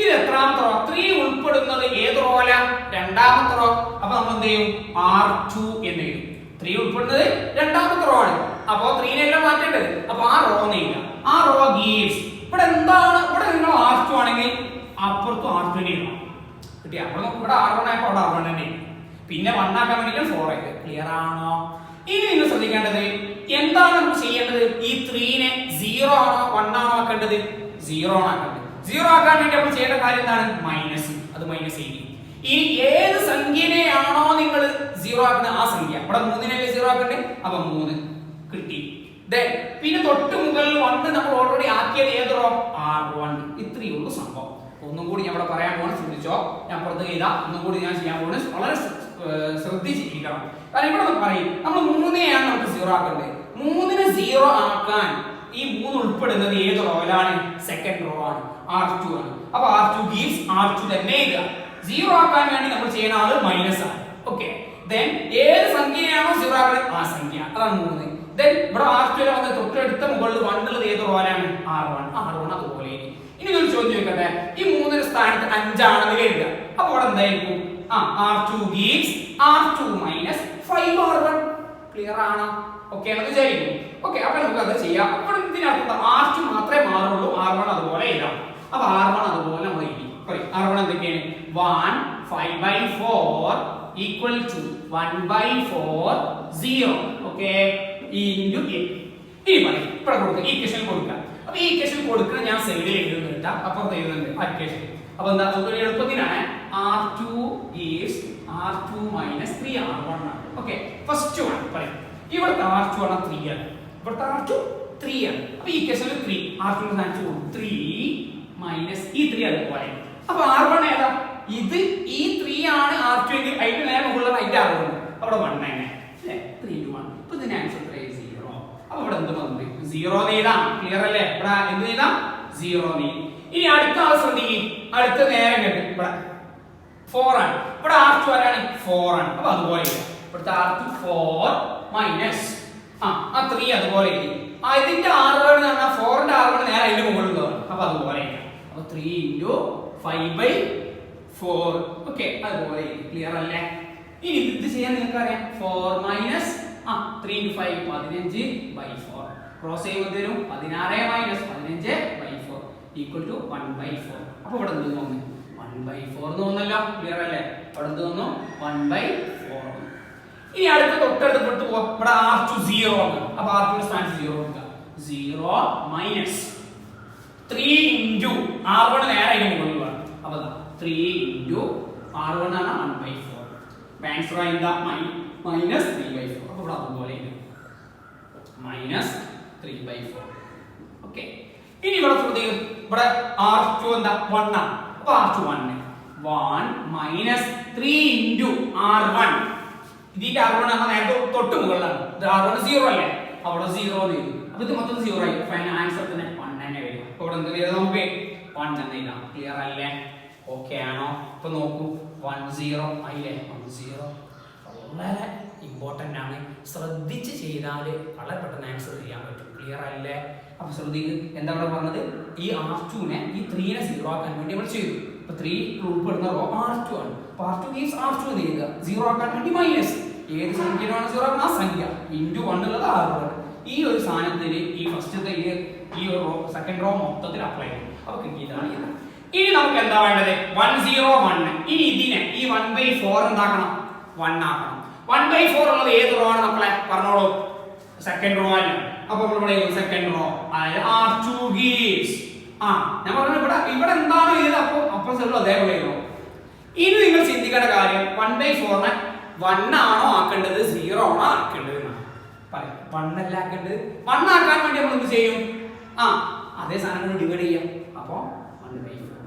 ഇത് എത്രാമത്തെ റോ ത്രീ ഉൾപ്പെടുന്നത് ഏത് റോല രണ്ടാമത്തെ റോ അപ്പൊ നമ്മൾ എന്ത് ചെയ്യും? ആർ ടു എന്ന് എഴുതും. ത്രീ ഉൾപ്പെടുന്നത് രണ്ടാമത്തെ റോ ആണ് അപ്പോ ത്രീനെ എല്ലാം മാറ്റേണ്ടത് അപ്പൊ ആ റോ നെയ്യുക ആ റോ ഗീവ്സ് ഇവിടെ എന്താണ് ഇവിടെ നിങ്ങൾ ആർ ടു ആണെങ്കിൽ അപ്പുറത്തും ആർ ടു ഇടണം കിട്ടിയ അപ്പോൾ നമുക്ക് ഇവിടെ ആർ വൺ ആയപ്പോൾ അവിടെ ആർ വൺ തന്നെ. പിന്നെ വൺ ആക്കാൻ വേണ്ടിയിട്ട് ഫോർ ആയത് ക്ലിയർ ആണോ? ഇനി നിങ്ങൾ ശ്രദ്ധിക്കേണ്ടത് എന്താണ് നമുക്ക് ചെയ്യേണ്ടത്? ഈ ത്രീനെ സീറോ ആണോ വൺ ആണോ ആക്കേണ്ടത്? സീറോ ആണ് ആക്കേണ്ടത്. സീറോ ആക്കാൻ വേണ്ടി നമ്മൾ ചെയ്യേണ്ട കാര്യം എന്താണ്? മൈനസ് അത് മൈനസ് ചെയ്യും ഇനി ഏത് സംഖ്യനെയാണോ നിങ്ങൾ സീറോ ആക്കുന്നത് ആ സംഖ്യ. ഇവിടെ മൂന്നിനല്ലേ സീറോ ആക്കണ്ടേ? അപ്പൊ മൂന്ന് കിട്ടി. പിന്നെ തൊട്ട് മുകളിൽ വൺ നമ്മൾ ഓൾറെഡി ആക്കിയത് ഏത് റോ ആർ വൺ ഇത്രയേ ഉള്ളൂ സംഭവം. ഒന്നും കൂടി ഞാൻ ഇവിടെ പറയാൻ പോകണം ശ്രദ്ധിച്ചോ? ഞാൻ പുറത്ത് ചെയ്ത ഒന്നും കൂടി ഞാൻ ചെയ്യാൻ പോകുന്നത് വളരെ ശ്ര- ശ്രദ്ധിച്ചിരിക്കണം. കാരണം ഇവിടെ നമ്മൾ പറയും നമ്മൾ മൂന്നിനെയാണ് നമുക്ക് സീറോ ആക്കേണ്ടത്. മൂന്നിനെ സീറോ ആക്കാൻ ഈ മൂന്ന് ഉൾപ്പെടുന്നത് ഏത് റോയിലാണ് സെക്കൻഡ് റോ ആണ്. ആർ ടു ആണ്. അപ്പൊ R two gives R two തന്നെ ഇല്ല സീറോ ആക്കാൻ വേണ്ടി നമ്മൾ ചെയ്യുന്ന ആൾ മൈനസ് ആണ്. ഓക്കെ ദെൻ ഏത് സംഖ്യയാണോ സീറോ ആക്കുന്നത് ആ സംഖ്യ. അതാണ് മൂന്ന്. ദെൻ ഇവിടെ ആർ ടു വന്ന് തൊട്ടടുത്ത മുകളിൽ വണ്ണുള്ളത് ഏത് റോയിലാണ് ആർ വൺ ആർ വൺ അതുപോലെ ഇനി. ഇനി ഒരു ചോദ്യം ചോദിക്കട്ടെ? ഈ മൂന്നര സ്ഥാനത്ത് അഞ്ചാണെന്ന് കരുതുക അപ്പൊ അവിടെ എന്തായിരിക്കും? ആ R two gives R two minus five R one clear ആണ്? ഓക്കെ വിചാരിക്കും ഓക്കെ അപ്പൊ നമുക്ക് അത് ചെയ്യാം. അപ്പോൾ ഇതിനർത്ഥം ആർ ടു മാത്രമേ മാറുള്ളൂ. ആർ വൺ അതുപോലെ എഴുതാം. അപ്പൊ ആർ വൺ അതുപോലെ നമ്മൾ എഴുതി. ആർ വൺ എന്തൊക്കെയാണ്? One five by four equal to one by four zero okay into ഇനി പറയും. ഇവിടെ കൊടുക്കുക ഈ ക്വസ്റ്റൻ കൊടുക്കുക അപ്പൊ ഈ ഇക്വേഷൻ കൊടുക്കുന്ന ഞാൻ സൈഡിൽ എഴുതുന്നുണ്ട് അപ്പുറത്ത് എഴുതുന്നുണ്ട് ആ ഇക്വേഷൻ അപ്പൊ എന്താ നമുക്ക് എളുപ്പത്തിനാണ് R two is R two minus three R one ആണ്. ഓക്കെ ഫസ്റ്റ് വൺ പറയും. ഇവിടുത്തെ ആർ ടു ആണ് ത്രീ ആണ്. ഇവിടുത്തെ ആർ ടു ത്രീ ആണ്. അപ്പൊ ഈ കേസിൽ ത്രീ ആർ ടു സ്ഥാനിച്ചു ത്രീ മൈനസ് ഈ ത്രീ അതുപോലെ അപ്പൊ ആർ വൺ ഏതാ? ഇത് ഈ ത്രീ ആണ് ആർ ടു എങ്കിൽ അതിന്റെ നേരെ മുകളിൽ അതിന്റെ ആർ വൺ അവിടെ വൺ തന്നെ അല്ലേ? ത്രീ ടു വൺ അപ്പൊ ഇതിന്റെ ആൻസർ സീറോ അപ്പൊ ഇവിടെ എന്ത് വന്നു? സീറോ എഴുതാം. ക്ലിയർ അല്ലേ? ഇവിടെ എന്ത് എഴുതാം സീറോ ഇനി അടുത്ത ആൾ ശ്രദ്ധിക്കും അടുത്ത നേരെ കണ്ടു ഇവിടെ ഫോർ ആണ്. ഇവിടെ ആർ ടു ആരാണ്? ഫോർ ആണ്. അപ്പൊ അതുപോലെ ഇവിടുത്തെ ആർ ടു ഫോർ മൈനസ് ആ ആ ത്രീ അതുപോലെ ആ ഇതിന്റെ വൺ എന്ന് പറഞ്ഞാൽ ഫോറിന്റെ ആർ നേരെ അതിന്റെ മുകളിലുള്ളതാണ് അപ്പൊ അതുപോലെ അപ്പൊ three into five by four okay അതുപോലെ ക്ലിയർ അല്ലേ? ഇനി ഇത് ചെയ്യാൻ നിങ്ങൾക്ക് അറിയാം ഫോർ മൈനസ് ആ ത്രീ ഇന്റു ഫൈവ് പതിനഞ്ച് ബൈ ഫോർ ക്രോസ് ചെയ്യുമ്പോൾ തരും പതിനാറ് മൈനസ് പതിനഞ്ച് by four equal to one by four അപ്പൊ ഇവിടെ എന്ത് തോന്നി വൺ ബൈ ഫോർ എന്ന് തോന്നല്ലോ ക്ലിയർ അല്ലേ? അവിടെ എന്ത് തോന്നുന്നു വൺ ബൈ ഫോർ ഇനി അടുത്ത തൊട്ടടുത്ത് പെട്ടു ഇവിടെ ആർ ടു സീറോ ആണ്. അപ്പൊ ആർ ടു സ്ഥാനം സീറോ കൊടുക്കുക zero minus three into R one നേരെ അതിന് മുകളിലാണ് അപ്പൊ ത്രീ ഇന്റു ആർ വൺ ആണ് വൺ ബൈ ഫോർ ആൻസർ എന്താ? മൈനസ് ത്രീ ബൈ ഫോർ അപ്പൊ ഇവിടെ അതുപോലെ minus three by four okay ഇനി ഇവിടെ ശ്രദ്ധിക്കും. ഇവിടെ ആർ ടു എന്താ? വൺ ആണ് അപ്പൊ R two one one minus three into R one ഇതിന്റെ ആർ വൺ ആണ് നേരത്തെ തൊട്ട് മുകളിലാണ്. സീറോ അല്ലേ? അവിടെ സീറോ വരും. അപ്പൊ ഇത് മൊത്തം സീറോ ആയി. ഫൈൻ ആൻസർ തന്നെ വൺ തന്നെ വരും. അപ്പൊ ഇവിടെ എന്ത് ചെയ്താൽ നമുക്ക് വൺ ഇടാം ക്ലിയർ അല്ലേ? ഓക്കെ ആണോ? ഇപ്പൊ നോക്കൂ. വൺ സീറോ ആയില്ലേ? വൺ സീറോ വളരെ ഇമ്പോർട്ടന്റ് ആണ്. ശ്രദ്ധിച്ച് ചെയ്താൽ വളരെ പെട്ടെന്ന് ആൻസർ ചെയ്യാൻ പറ്റും. ക്ലിയർ അല്ലേ അപ്പൊ ശ്രദ്ധിക്ക് എന്താ ഇവിടെ പറഞ്ഞത്? ഈ ആർ ടുവിനെ ഈ ത്രീനെ സീറോ ആക്കാൻ വേണ്ടി നമ്മൾ ചെയ്തു. അപ്പൊ ത്രീ ഉൾപ്പെടുന്ന റോ ആർ ടു ആണ്. R two means R two എന്ന് ചെയ്യുക സീറോ ആക്കാൻ വേണ്ടി മൈനസ് ഏത് സംഖ്യയിലാണ് സീറോ ആ സംഖ്യ. ഇന്റു വൺ ഉള്ളത് വൺ ഈ ഒരു സാധനത്തിന് ഈ ഫസ്റ്റത്തെ ഈ ഈ ഒരു റോ സെക്കൻഡ് റോ മൊത്തത്തിൽ അപ്ലൈ ചെയ്യും. അപ്പൊ കിട്ടിയതാണ് ഇത്. ഇനി നമുക്ക് എന്താ വേണ്ടത്? വൺ സീറോ വൺ ഇനി ഇതിനെ ഈ വൺ ബൈ ഫോർ എന്താക്കണം? വൺ ആക്കണം. വൺ ബൈ ഫോർ ഉള്ളത് ഏത് റോ ആണ് മക്കളെ? പറഞ്ഞോളൂ. സെക്കൻഡ് റോ അല്ല. അപ്പൊ നമ്മൾ സെക്കൻഡ് റോ അതായത് ആർ ടു ഗീവ്സ് ആ ഞാൻ പറഞ്ഞു ഇവിടെ ഇവിടെ എന്താണ് ചെയ്തത് അപ്പോൾ അപ്പോൾ സെല്ലോ അതേപോലെ റോ ഇനി നിങ്ങൾ ചിന്തിക്കേണ്ട കാര്യം വൺ ബൈ ഫോറിനെ വൺ ആണോ ആക്കേണ്ടത് സീറോ ആണോ ആക്കേണ്ടത് എന്നാണ്. പറയാം. വൺ അല്ല ആക്കേണ്ടത്. വൺ ആക്കാൻ വേണ്ടി നമ്മൾ എന്ത് ചെയ്യും? ആ അതേ സാധനം ഡിവൈഡ് ചെയ്യാം. അപ്പോൾ വൺ ബൈ ഫോർ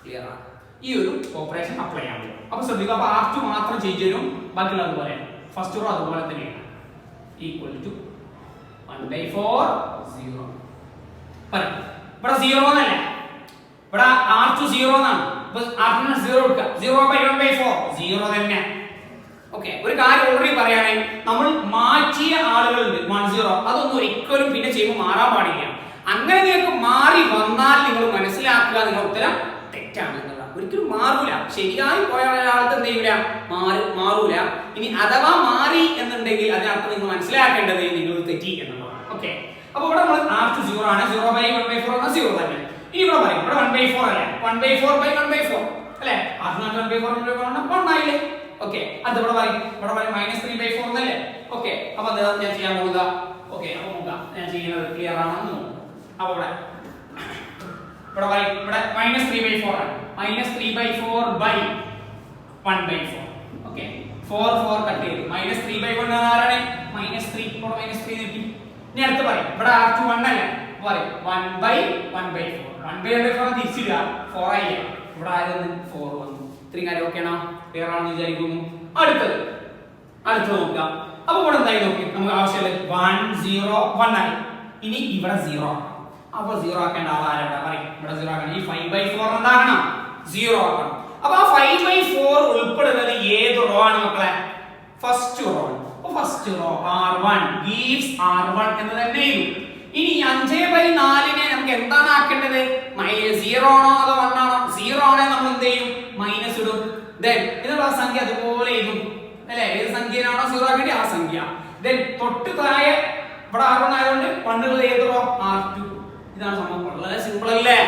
ക്ലിയർ ആണ് ഈ ഒരു ഓപ്പറേഷൻ അപ്ലൈ ചെയ്യാൻ പറ്റും. അപ്പൊ ശ്രദ്ധിക്കുക അപ്പൊ ആർ ടു മാത്രം ചേഞ്ച് ചെയ്യും ബാക്കിയുള്ള അതുപോലെ ഫസ്റ്റ് റോ അതുപോലെ തന്നെയാണ്. Equal to one by four zero ഇവിടെ സീറോ എന്നല്ലേ? ഇവിടെ ആർ ടു സീറോ എന്നാണ്. അപ്പൊ ആർ ടു സീറോ എടുക്കുക zero by one by four zero തന്നെ. ഓക്കെ ഒരു കാര്യം ഓൾറെഡി പറയുകയാണെങ്കിൽ നമ്മൾ മാറ്റിയ ആളുകളുണ്ട്. വൺ സീറോ അതൊന്നും ഒരിക്കലും പിന്നെ ചെയ്യുമ്പോൾ മാറാൻ പാടില്ല. അങ്ങനെ നിങ്ങൾക്ക് മാറി വന്നാൽ നിങ്ങൾ മനസ്സിലാക്കുക നിങ്ങൾ ഉത്തരം തെറ്റാണ് എന്നുള്ളതാണ്. ഒരിക്കലും മാറൂല. ശരിയായി പോയ ഒരാൾക്ക് എന്ത് ചെയ്യൂല? മാറി മാറൂല. ഇനി അഥവാ മാറി എന്നുണ്ടെങ്കിൽ അതിനർത്ഥം നിങ്ങൾ മനസ്സിലാക്കേണ്ടത് നിങ്ങൾ തെറ്റി എന്നുള്ളതാണ്. ഓക്കെ അപ്പോൾ ഇവിടെ നമ്മൾ ആർ ടു സീറോ ആണ്. Zero by one by four ആണ് സീറോ തന്നെ. ഇനി ഇവിടെ പറയും. ഇവിടെ വൺ ബൈ ഫോർ അല്ലേ? One by four by one by four അല്ലേ? R one by four one by four one ആയില്ലേ? ഓക്കെ അത് ഇവിടെ പറയും. ഇവിടെ പറയും മൈനസ് ത്രീ ബൈ ഫോർ എന്നല്ലേ? ഓക്കെ അപ്പൊ അത് ഞാൻ ചെയ്യാൻ പോകുക ഓക്കെ അപ്പൊ നോക്കാം. ഞാൻ ചെയ്യുന്നത് ക്ലിയർ ആണെന്ന് നോക്കാം അപ്പൊ ഇവിടെ. ഇവിടെ പറയും. ഇവിടെ മൈനസ് ത്രീ ബൈ ഫോർ ആണ്. Minus three by four by one by four okay four four cut ചെയ്ത്. മൈനസ് ത്രീ ബൈ വൺ ആരാണ്? മൈനസ് ത്രീ ഇപ്പോൾ മൈനസ് ത്രീ കിട്ടി ഇനി അടുത്ത് പറയും. ഇവിടെ ആർ ടു വൺ അല്ല? പറയും one by one by four one by one by four തിരിച്ചിടുക four ആയി ഇവിടെ ആയിരുന്നു ഫോർ വന്നു. ഇത്രയും കാര്യം ഓക്കെ ആണോ? ക്ലിയർ ആണെന്ന് വിചാരിക്കുന്നു? അടുത്തത്. നോക്കുക. അപ്പൊ ഇവിടെ എന്തായി നോക്കി? നമുക്ക് ആവശ്യമുള്ളത് വൺ സീറോ വൺ ആയി. ഇനി ഇവിടെ സീറോ അപ്പൊ സീറോ ആക്കേണ്ട ആളാരാണ് പറയും. ഇവിടെ സീറോ ആക്കണം. ഈ ഫൈവ് ബൈ ഫോർ എന്താകണം? സീറോ ആക്കണം. അപ്പൊ ആ ഫൈവ് ബൈ ഫോർ ഉൾപ്പെടുന്നത് ഏത് റോ ആണ് മക്കളെ? ഫസ്റ്റ് റോ അപ്പൊ first row R one gives R one എന്ന് തന്നെ ഇനി അഞ്ചേ ബൈ നാലിനെ നമുക്ക് എന്താണ് ആക്കേണ്ടത്? സീറോ ആണോ അതോ വൺ ആണോ? സീറോ ആണേ നമ്മൾ എന്ത് ചെയ്യും? മൈനസ് ഇടും. ദെൻ ഇതിനുള്ള സംഖ്യ അതുപോലെ എഴുതും. അല്ലെ? ഏത് സംഖ്യയിലാണോ സീറോ ആക്കേണ്ടി ആ സംഖ്യ. ദെൻ തൊട്ട് താഴെ ഇവിടെ ആർ വൺ ആയതുകൊണ്ട് പണ്ടുള്ള ഏത് റോ? ആർ ടു ഇതാണ് സംഭവം. വളരെ സിമ്പിൾ അല്ലേ?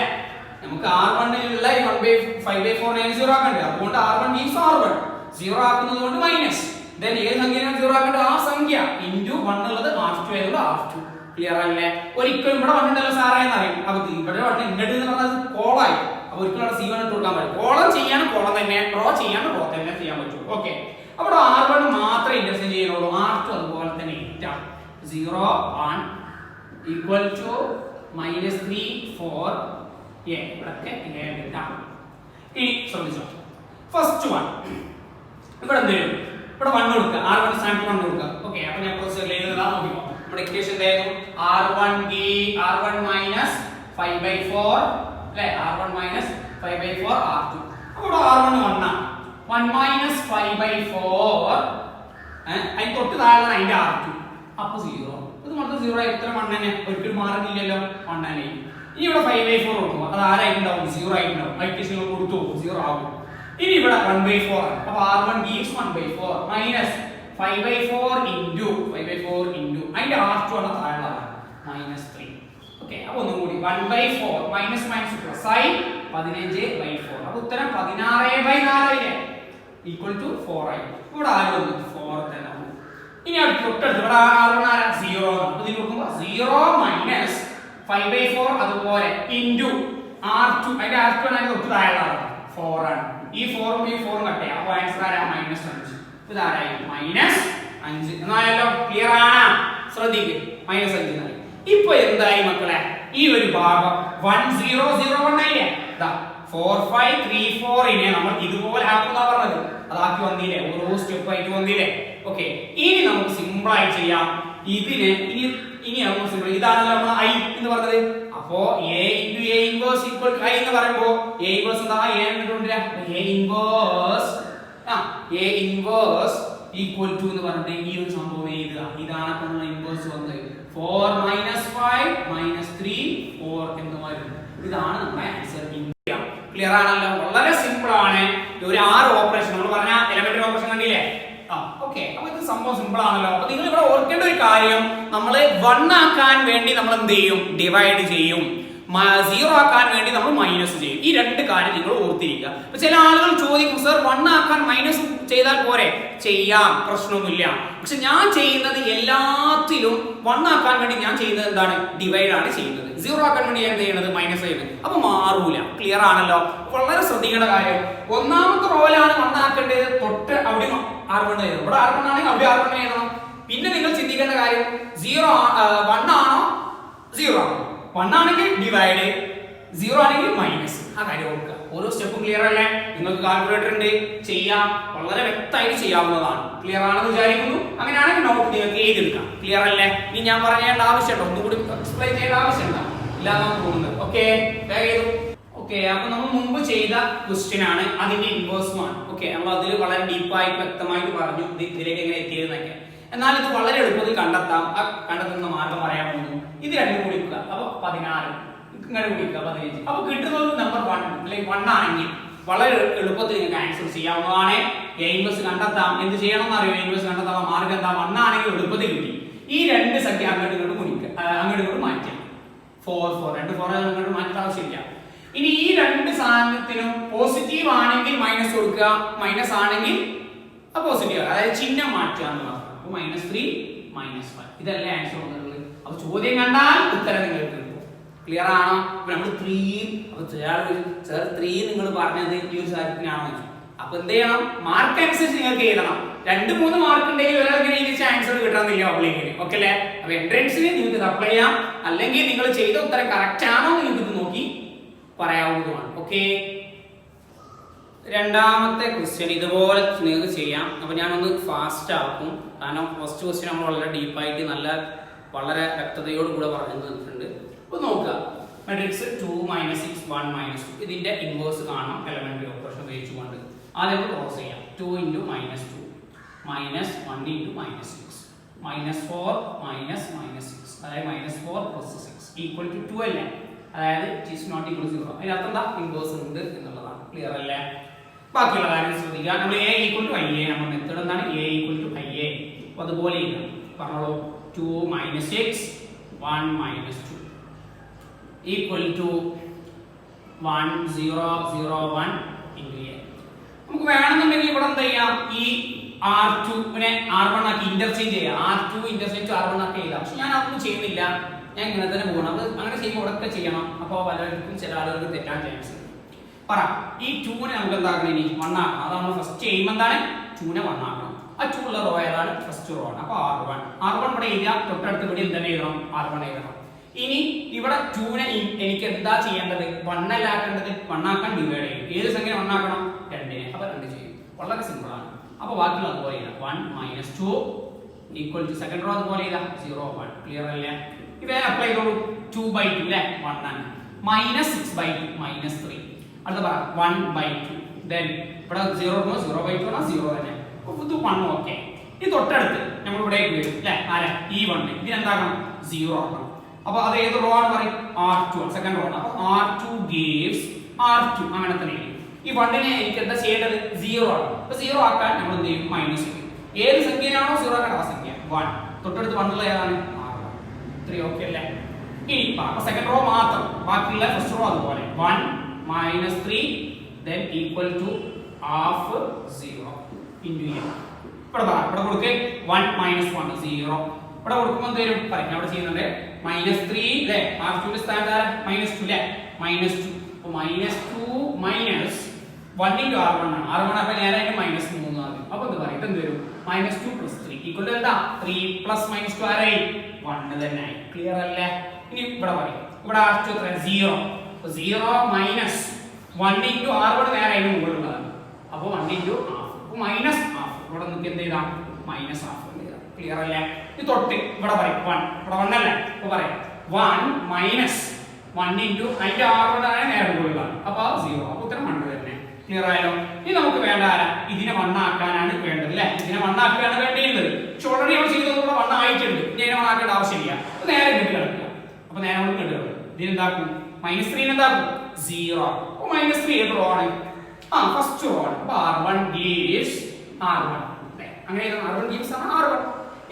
നമുക്ക് R വണ്ണിലുള്ള one by five by four nine zero ആക്കണ്ടേ? അതുകൊണ്ട് R one gives R one zero ആക്കുന്നത് കൊണ്ട് മൈനസ് ദെൻ ഏത് സംഖ്യയാണ് സീറോ ആക്കേണ്ടത്? ആ സംഖ്യ ഇന്റു വൺ ഉള്ളത് ആർ ടു ആയതുകൊണ്ട് ആർ ടു ക്ലിയർ അല്ലേ ഒരിക്കലും ഇവിടെ വന്നിട്ടല്ലോ സാറേ എന്നറിയും അപ്പൊ ഇവിടെ വന്ന് ഇങ്ങോട്ട് എന്ന് പറഞ്ഞാൽ കോളായി അപ്പൊ ഒരിക്കലും അവിടെ സി വൺ ഇട്ട് കൊടുക്കാൻ പറ്റും കോളം ചെയ്യാൻ കോളം തന്നെ. ഡ്രോ ചെയ്യാൻ ഡ്രോ തന്നെ ചെയ്യാൻ പറ്റും ഓക്കെ അവിടെ ആർ വൺ മാത്രമേ ഇന്റർചേഞ്ച് ചെയ്യുന്നുള്ളൂ. ആർ ടു അതുപോലെ തന്നെ ഇറ്റാണ് zero one equal to minus three four A ഇവിടൊക്കെ ഇനി ശ്രദ്ധിച്ചോ. ഫസ്റ്റ് വൺ ഇവിടെ എന്ത് ഇവിടെ വൺ കൊടുക്കുക. ആർ വൺ സ്ഥാനത്ത് വൺ കൊടുക്കുക. ഓക്കെ അപ്പൊ ഞാൻ പ്രൊസീജിയർ എഴുതുന്നതാ നോക്കിക്കോ. നമ്മുടെ ഇക്വേഷൻ എന്തായിരുന്നു R one D R one minus five by four അല്ലെ? R one minus five by four R two അപ്പൊ ആർ വൺ ആണ്. One minus five by four അതിന് തൊട്ട് താഴെ അതിന്റെ ആർ ടു അപ്പൊ സീറോ ഇത് മൊത്തം സീറോ എത്ര വൺ തന്നെ. ഒരിക്കലും മാറുന്നില്ലല്ലോ. വൺ തന്നെ ഇനി ഇവിടെ ഫൈവ് ബൈ ഫോർ കൊടുക്കും. അത് ആരായിട്ടുണ്ടാവും? സീറോ ആയിട്ടുണ്ടാവും. നിങ്ങൾ കൊടുത്തു സീറോ ആകും. ഇനി ഇവിടെ വൺ ബൈ ഫോർ ആണ്. അപ്പൊ R one gives one by four minus five by four into five by four into അതിന്റെ ആർ ടു ആണ് താഴെ മൈനസ് ത്രീ ഓക്കെ അപ്പൊ ഒന്നും കൂടി. One by four minus minus plus ആയി പതിനഞ്ച് ബൈ ഫോർ അപ്പൊ ഉത്തരം പതിനാറ് ബൈ നാല് ഈക്വൽ ടു ഫോർ ആയി. ഇവിടെ ആര് വന്നു ഫോർ തന്നെ ഇനി അടുത്ത് തൊട്ടടുത്ത് ഇവിടെ വൺ ആരാ? സീറോ അപ്പൊ ഇതിൽ നോക്കുമ്പോൾ zero minus five by four അതുപോലെ ഇന്റു ആർ ടു അതിന്റെ ആർ ടു ആണ് തൊട്ട് താഴെ ഫോർ ആണ്. ഈ ഫോറും ഈ ഫോറും കട്ട്. അപ്പൊ ആൻസർ ആരാ? മൈനസ് അഞ്ച് ഇത് ആരായി മൈനസ് അഞ്ച്. എന്നാലല്ലോ ക്ലിയർ ആണ്? ശ്രദ്ധിക്കുക മൈനസ് അഞ്ച് എന്നായി ഇപ്പൊ എന്തായി മക്കളെ? ഈ ഒരു ഭാഗം വൺ സീറോ സീറോ വൺ ആയില്ലേ? ഫോർ ഫൈവ് ത്രീ നമ്മൾ ഇതുപോലെ ആക്കുന്ന പറഞ്ഞത്. അതാക്കി വന്നില്ലേ? ഓരോ സ്റ്റെപ്പ് ആയിട്ട് വന്നില്ലേ? ഓക്കെ ഇനി നമുക്ക് സിമ്പിൾ ആയി ചെയ്യാം. ഇതിനെ ഇനി ഇനി നമുക്ക് സിമ്പിൾ ഇതാണല്ലോ നമ്മൾ ഐ എന്ന് പറഞ്ഞത്. അപ്പോ A into A inverse equal I എന്ന് പറയുമ്പോൾ എ ഇൻവേഴ്സ് എന്താ? എ എന്നിട്ടുണ്ട് എ ഇൻവേഴ്സ് ആ എ ഇൻവേഴ്സ് ഈക്വൽ ടു എന്ന് പറഞ്ഞിട്ട് ഈ ഒരു സംഭവം എഴുതുക. ഇതാണ് അപ്പോൾ നമ്മൾ ഇൻവേഴ്സ് വന്നത്. Four minus five minus three four എന്ന് ഇതാണ് നമ്മുടെ ആൻസർ ക്ലിയർ ആണല്ലോ? വളരെ സിമ്പിൾ ആണ്. ഒരു ആറ് ഓപ്പറേഷൻ നമ്മൾ പറഞ്ഞ എലമെന്ററി ഓപ്പറേഷൻ കണ്ടില്ലേ? ഓക്കെ. അപ്പൊ ഇത് സംഭവം സിമ്പിൾ ആണല്ലോ. അപ്പൊ നിങ്ങൾ ഇവിടെ ഓർക്കേണ്ട ഒരു കാര്യം നമ്മൾ വൺ ആക്കാൻ വേണ്ടി നമ്മൾ എന്ത് ചെയ്യും? ഡിവൈഡ് ചെയ്യും. സീറോ ആക്കാൻ വേണ്ടി നമ്മൾ മൈനസ് ചെയ്യും. ഈ രണ്ട് കാര്യം നിങ്ങൾ ഓർത്തിരിക്കുക. അപ്പൊ ചില ആളുകൾ ചോദിക്കും സർ വൺ ആക്കാൻ മൈനസ് ചെയ്താൽ പോരെ? ചെയ്യാം പ്രശ്നമൊന്നുമില്ല. പക്ഷെ ഞാൻ ചെയ്യുന്നത് എല്ലാത്തിലും വൺ ആക്കാൻ വേണ്ടി ഞാൻ ചെയ്യുന്നത് എന്താണ്? ഡിവൈഡ് ആണ് ചെയ്യുന്നത്. സീറോ ആക്കാൻ വേണ്ടി ഞാൻ ചെയ്യുന്നത് മൈനസ് ചെയ്യുന്നത്. അപ്പൊ മാറൂല. ക്ലിയർ ആണല്ലോ? വളരെ ശ്രദ്ധിക്കേണ്ട കാര്യം. ഒന്നാമത്തെ റോയിലാണ് വൺ ആക്കേണ്ടത്. തൊട്ട് അവിടെ ആർ വൺ ഇവിടെ ആർക്കണ്ടാണെങ്കിൽ അവിടെ ആർ ചെയ്യണം. പിന്നെ നിങ്ങൾ ചിന്തിക്കേണ്ട കാര്യം സീറോ വൺ ആണോ? സീറോ ആണോ? വൺ ആണെങ്കിൽ ഡിവൈഡ് സീറോ ആണെങ്കിൽ മൈനസ് ആ കാര്യം ഓർക്കുക. ഓരോ സ്റ്റെപ്പും ക്ലിയർ അല്ലേ? നിങ്ങൾക്ക് കാൽക്കുലേറ്റർ ഉണ്ട്. ചെയ്യാം. വളരെ വ്യക്തമായിട്ട് ചെയ്യാവുന്നതാണ്. ക്ലിയർ ആണെന്ന് വിചാരിക്കുന്നു. അങ്ങനെയാണെങ്കിൽ നോട്ട് നിങ്ങൾക്ക് എഴുതിയെടുക്കാം. ക്ലിയർ അല്ലേ? ഇനി ഞാൻ പറയേണ്ട ആവശ്യമുണ്ടോ. ഒന്നുകൂടി എക്സ്പ്ലെയിൻ ചെയ്യേണ്ട ആവശ്യമുണ്ടോ ഇല്ലാന്നാണ് തോന്നുന്നത് ഓക്കെ വേഗം ഓക്കെ അപ്പൊ നമ്മൾ മുമ്പ് ചെയ്ത ക്വസ്റ്റ്യൻ ആണ്. അതിന്റെ ഇൻവേഴ്സും ആണ് ഓക്കെ നമ്മൾ അതിൽ വളരെ ഡീപ്പായിട്ട് വ്യക്തമായിട്ട് പറഞ്ഞു. ഇത് ഇതിലേക്ക് എങ്ങനെ എത്തിയതെന്നൊക്കെ എന്നാൽ ഇത് വളരെ എളുപ്പത്തിൽ കണ്ടെത്താം. ആ കണ്ടെത്തുന്ന മാർഗം പറയാൻ പോകുന്നു. ഇത് രണ്ടും കുടിക്കുക അപ്പൊ പതിനാറ്. ഇങ്ങനെ കുടിക്കുക പതിനഞ്ച്. അപ്പൊ കിട്ടുന്നത് നമ്പർ വൺ അല്ലെങ്കിൽ വൺ ആണെങ്കിൽ വളരെ എളുപ്പത്തിൽ നിങ്ങൾക്ക് ആൻസർ ചെയ്യാവുന്നതാണ്. എയിംബസ് കണ്ടെത്താം. എന്ത് ചെയ്യണം എന്ന് അറിയോ? എയിംബസ് കണ്ടെത്താൻ മാർഗം എന്താ? വൺ ആണെങ്കിൽ എളുപ്പത്തിൽ കിട്ടി. ഈ രണ്ട് സംഖ്യ അങ്ങോട്ട് ഇങ്ങോട്ട് ഗുണിക്കുക ആ, അങ്ങോട്ട് ഇങ്ങോട്ട് മാറ്റാം. ഫോർ ഫോർ രണ്ട് ഫോർ അങ്ങോട്ട് മാറ്റാൻ ആവശ്യമില്ല. ഇനി ഈ രണ്ട് സാധനത്തിനും പോസിറ്റീവ് ആണെങ്കിൽ മൈനസ് കൊടുക്കുക. മൈനസ് ആണെങ്കിൽ പോസിറ്റീവ് അതായത് ചിഹ്നം മാറ്റുക എന്ന് അപ്പൊ മൈനസ് ത്രീ മൈനസ് ഫൈവ് ഇതല്ലേ ആൻസർ വന്നിട്ടുള്ളത്. അപ്പൊ ചോദ്യം കണ്ടാൽ ഉത്തരം നിങ്ങൾക്ക് കിട്ടും ക്ലിയർ ആണോ? അപ്പൊ നമ്മൾ ത്രീ അപ്പൊ സാർ ത്രീ നിങ്ങൾ പറഞ്ഞത് ഈ ഒരു സാധനത്തിനാണോ അപ്പൊ എന്ത് ചെയ്യണം? മാർക്ക് അനുസരിച്ച് നിങ്ങൾക്ക് എഴുതണം. രണ്ട് മൂന്ന് മാർക്ക് ഉണ്ടെങ്കിൽ ഒരാൾക്ക് എഴുതിച്ച ആൻസർ കിട്ടണമെന്നില്ല ഓക്കെ അല്ലേ? അപ്പൊ എൻട്രൻസിന് നിങ്ങൾക്ക് അപ്ലൈ ചെയ്യാം. അല്ലെങ്കിൽ നിങ്ങൾ ചെയ്ത ഉത്തരം കറക്റ്റ് ആണോ നിങ്ങൾക്ക് നോക്കി പറയാവുന്നതുമാണ്. ഓക്കെ രണ്ടാമത്തെ ക്വസ്റ്റ്യൻ ഇതുപോലെ നിങ്ങൾക്ക് ചെയ്യാം. അപ്പൊ ഞാനൊന്ന് ഫാസ്റ്റ് ആക്കും. കാരണം ഫസ്റ്റ് ക്വസ്റ്റ്യൻ നമ്മൾ വളരെ ഡീപ്പായിട്ട് നല്ല വളരെ വ്യക്തതയോട് കൂടെ പറഞ്ഞു തന്നിട്ടുണ്ട്. അപ്പോൾ നോക്കുക. Matrix two minus six one minus two ഇതിന്റെ ഇൻവേഴ്സ് കാണാം. എലമെന്ററി ഓപ്പറേഷൻ ഉപയോഗിച്ചുകൊണ്ട് ആദ്യം ക്രോസ് ചെയ്യാം. Two into minus two minus one into minus six minus four minus minus six അതായത് minus four plus six equal to two അല്ലേ? അതായത് it is not equal zero എന്താ? Inverse ഉണ്ട് എന്നുള്ളതാണ്. ക്ലിയർ അല്ലേ? ബാക്കിയുള്ള കാര്യം ശ്രദ്ധിക്കുക. നമ്മൾ A equal to I A നമ്മുടെ മെത്തേഡ് എന്താണ്? A equal to I A അപ്പോൾ അതുപോലെ പറഞ്ഞോളൂ. Two minus X one minus two equal to one zero zero one into A നമുക്ക് വേണമെന്നുണ്ടെങ്കിൽ ഇവിടെ എന്താ ചെയ്യാം? ഈ ആർ ടുവിനെ ആർ വൺ ആക്കി ഇന്റർചേഞ്ച് ചെയ്യാം. R two interchange R one ആക്കി എഴുതാം. പക്ഷെ ഞാൻ അതൊന്നും ചെയ്യുന്നില്ല. ഞാൻ ഇങ്ങനെ തന്നെ പോകണം അത് അങ്ങനെ ചെയ്യുമ്പോൾ ഇവിടെയൊക്കെ ചെയ്യണം. അപ്പോൾ പലർക്കും ചില ആളുകൾക്ക് തെറ്റാൻ ചാൻസ് ഉണ്ട്. പറ. ഈ ടൂനെ നമുക്ക് എന്താക്കണം ഇനി? വൺ ആക്കണം അതാണ് ഫസ്റ്റ് എയിം എന്താണ്? ടൂനെ വൺ ആക്കണം ആ ടൂള്ള റോ ഏതാണ്? ഫസ്റ്റ് റോ ആണ്. അപ്പൊ ആർ വൺ ആർ വൺ ഇവിടെ എഴുതാം തൊട്ടടുത്ത് ഇവിടെ എന്താണ് എഴുതണം? ആർ വൺ എഴുതണം. ഇനി ഇവിടെ ടൂനെ എനിക്ക് എന്താ ചെയ്യേണ്ടത്? വണ്ണല്ലാക്കേണ്ടത് വണ്ണാക്കാൻ ഡിവൈഡ് ചെയ്യും. ഏത് സംഖ്യ വണ്ണാക്കണം രണ്ടിനെ. അപ്പൊ രണ്ട് ചെയ്യും. വളരെ സിമ്പിൾ ആണ്. അപ്പൊ ബാക്കിയുള്ള അതുപോലെ one minus two equal to second row അതുപോലെ സീറോ വൺ ക്ലിയർ അല്ലേ? ഇവ അപ്ലൈ ചെയ്തോളൂ. ടു ബൈ ടു അല്ലേ? വൺ ആണ്. Minus six by two minus three അടുത്ത പറ വൺ ബൈ ടു ദെൻ ഇവിടെ സീറോ സീറോ ബൈ ടു ആണ്? സീറോ തന്നെ. ഇത് വൺ ഓക്കെ ഈ തൊട്ടടുത്ത് നമ്മൾ ഇവിടെ വരും അല്ലെ? ആരാ? ഈ വൺ ഇതിനെന്താക്കണം സീറോ ആക്കണം. അപ്പൊ അത് ഏത് റോ ആണ് പറയും? ആർ ടു സെക്കൻഡ് റോ ആണ്. അപ്പൊ R two gives R two അങ്ങനെ തന്നെ ഈ വണ്ണിനെ എനിക്ക് എന്താ ചെയ്യേണ്ടത്? സീറോ ആണ്. അപ്പൊ സീറോ ആക്കാൻ നമ്മൾ എന്ത് ചെയ്യും? മൈനസ് ചെയ്യും. ഏത് സംഖ്യയാണോ സീറോ ആക്കേണ്ട ആ സംഖ്യ? വൺ തൊട്ടടുത്ത് വണ്ണുള്ള ഏതാണ്? ത്രീ ഓക്കെ അല്ലേ? ഇനി അപ്പൊ സെക്കൻഡ് റോ മാത്രം. ബാക്കിയുള്ള ഫസ്റ്റ് റോ അതുപോലെ. One minus three then equal to half zero into N ഇവിടെ ഇവിടെ കൊടുക്ക് വൺ മൈനസ് വൺ സീറോ ഇവിടെ കൊടുക്കുമ്പോൾ എന്ത് വരും? പറയും അവിടെ ചെയ്യുന്നുണ്ട്. മൈനസ് ത്രീ അല്ലേ ആർ ടുവിന്റെ സ്ഥാനത്ത് മൈനസ് ടു അല്ലേ മൈനസ് ടു അപ്പൊ minus two minus one into R one ആണ്. ആർ വൺ അപ്പൊ നേരെ മൈനസ് മൂന്ന് ആകും. അപ്പൊ എന്ത് പറയും? എന്ത് വരും? Minus two plus three equal എന്താ? ത്രീ പ്ലസ് മൈനസ് ടു ആരായി? വൺ തന്നെ ആയി. ക്ലിയർ അല്ലേ? ഇനി ഇവിടെ പറയും. ഇവിടെ ആർ ടു എത്ര zero zero minus one into R കൂടെ നേരെ അതിന് മുകളിലുള്ളതാണ്. അപ്പോൾ one into half minus half ഇവിടെ നമുക്ക് എന്ത് ചെയ്താൽ മൈനസ് ഹാഫ് ക്ലിയർ അല്ലേ? ഇത് തൊട്ട് ഇവിടെ പറയും. വൺ ഇവിടെ വൺ അല്ലേ. അപ്പോൾ പറയും. വൺ മൈനസ് വൺ ഇന്റു കൂടെ ആണ് നേരെ മുകളിലാണ് അപ്പോൾ സീറോ അപ്പോൾ ഉത്തരം വൺ തന്നെ ക്ലിയർ ആയാലോ ഇനി നമുക്ക് വേണ്ട ആരാ? ഇതിനെ വണ്ണാക്കാനാണ് വേണ്ടത് അല്ലേ? ഇതിനെ വണ്ണാക്കുകയാണ് വേണ്ടിയിരുന്നത് പക്ഷെ ഓൾറെഡി നമ്മൾ ചെയ്തത് കൂടെ വണ്ണ ആയിട്ടുണ്ട്. ഇനി അതിനെ വണ്ണാക്കേണ്ട ആവശ്യമില്ല. അപ്പോൾ നേരെ ഇങ്ങോട്ട് കിടക്കുക. അപ്പോൾ നേരെ നമ്മൾ കിട്ടുക ഇതിനെന്താക്കും? മൈനസ് ത്രീ എന്താ? സീറോ അപ്പൊ മൈനസ് ത്രീ ഏത് റോ ആണ് ആ ഫസ്റ്റ് റോ ആണ് അപ്പൊ R one gives R one അങ്ങനെ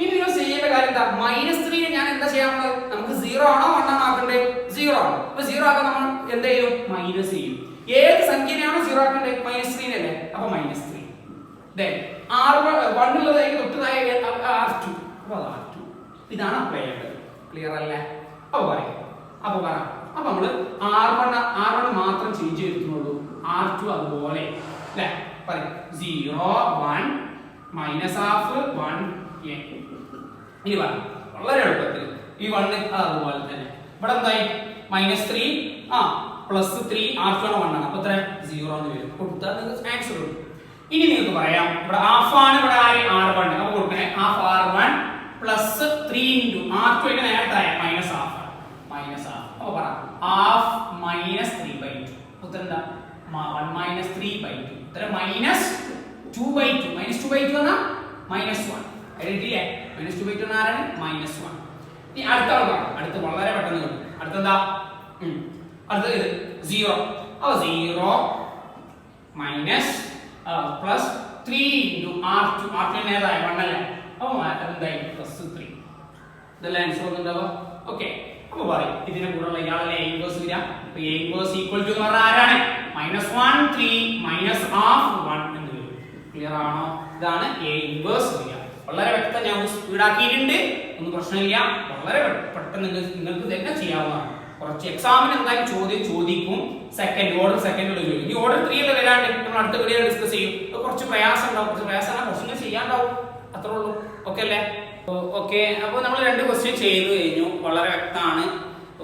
ഇനി ചെയ്യേണ്ട കാര്യം എന്താ? മൈനസ് ത്രീ ഞാൻ എന്താ ചെയ്യാറുള്ളത് നമുക്ക് സീറോ ആണോ വൺ ആക്കണ്ടേ സീറോ ആണ്. അപ്പൊ സീറോ ആക്കാൻ നമ്മൾ എന്ത് ചെയ്യും? മൈനസ് ചെയ്യും. ഏത് സംഖ്യനെയാണോ സീറോ ആക്കണ്ടേ മൈനസ് ത്രീ അല്ലേ? അപ്പൊ മൈനസ് ത്രീ ആർ വൺ ഉള്ളത് ടു ഇതാണ് അപ്ലൈ ചെയ്യേണ്ടത്. ക്ലിയർ അല്ലേ? അപ്പൊ പറയാം. അപ്പൊ പറ. അപ്പൊ നമ്മൾ ആർ വൺ ആർ വൺ മാത്രം ചേഞ്ച് ചെയ്തിട്ടുള്ളൂ. ആർ ടു അതുപോലെ. അല്ലെ? പറയും. Zero one minus half one ഇനി പറ. വളരെ എളുപ്പത്തിൽ. ഈ വണ്ണ് അതുപോലെ തന്നെ. ഇവിടെ എന്തായി? മൈനസ് ത്രീ ആ plus three R two one ആണ്. അപ്പൊ എത്ര സീറോ എന്ന് വരും. കൊടുത്താൽ നിങ്ങൾക്ക് ആൻസർ കിട്ടും. ഇനി നിങ്ങൾക്ക് പറയാം. ഇവിടെ ഹാഫ് ആണ് ഇവിടെ ആര്? ആർ വൺ അപ്പൊ കൊടുക്കണേ. Half R one plus three into R two നേരത്തായ minus half minus half അപ്പൊ പറ. Half minus three by two ഉത്തരം എന്താ one minus three by two ഉത്തരം minus two by two minus two by two എന്നാ minus one എഴുതിയില്ലേ minus two by two ആരാണ്? Minus one ഇനി അടുത്ത ആൾ കാണാം. അടുത്ത് വളരെ പെട്ടെന്ന് കിട്ടും അടുത്തെന്താ? ഉം. അടുത്ത ഇത് സീറോ അപ്പോൾ zero minus plus three into R two R two നേതായ one അല്ലേ? അപ്പൊ എന്തായി പ്ലസ് ത്രീ ഇതെല്ലാം ആൻസർ വന്നിട്ടുണ്ടാവുക ഓക്കെ അപ്പൊ പറയും ഇതിന്റെ കൂടെയുള്ള ഇയാളല്ലേ എ ഇൻവേഴ്സ് വരിക. അപ്പൊ എ ഇൻവേഴ്സ് ഈക്വൽ ടു എന്ന് പറഞ്ഞാൽ ആരാണ്? Minus one three minus half one എന്ന് വരും. ക്ലിയർ ആണോ? ഇതാണ് എ ഇൻവേഴ്സ് വരിക. വളരെ വ്യക്തം ഞാൻ സ്പീഡാക്കിയിട്ടുണ്ട് ഒന്നും പ്രശ്നമില്ല. വളരെ പെട്ടെന്ന് നിങ്ങൾക്ക് തന്നെ ചെയ്യാവുന്നതാണ്. കുറച്ച് എക്സാമിന് എന്തായാലും ചോദ്യം ചോദിക്കും. സെക്കൻഡ് ഓർഡർ സെക്കൻഡ് ചോദിക്കും. ഇനി ഓർഡർ ത്രീ അല്ലേ വരാണ്ട്? നമ്മൾ അടുത്ത വീഡിയോ ഡിസ്കസ് ചെയ്യും. കുറച്ച് പ്രയാസം ഉണ്ടാവും. കുറച്ച് പ്രയാസം കുറച്ചൊന്നും ചെയ്യാണ്ടാവും അത്രേ ഉള്ളൂ. ഓക്കെ അല്ലേ? ഓക്കെ അപ്പോൾ നമ്മൾ രണ്ട് ക്വസ്റ്റ്യൻ ചെയ്തു കഴിഞ്ഞു. വളരെ വ്യക്തമാണ്.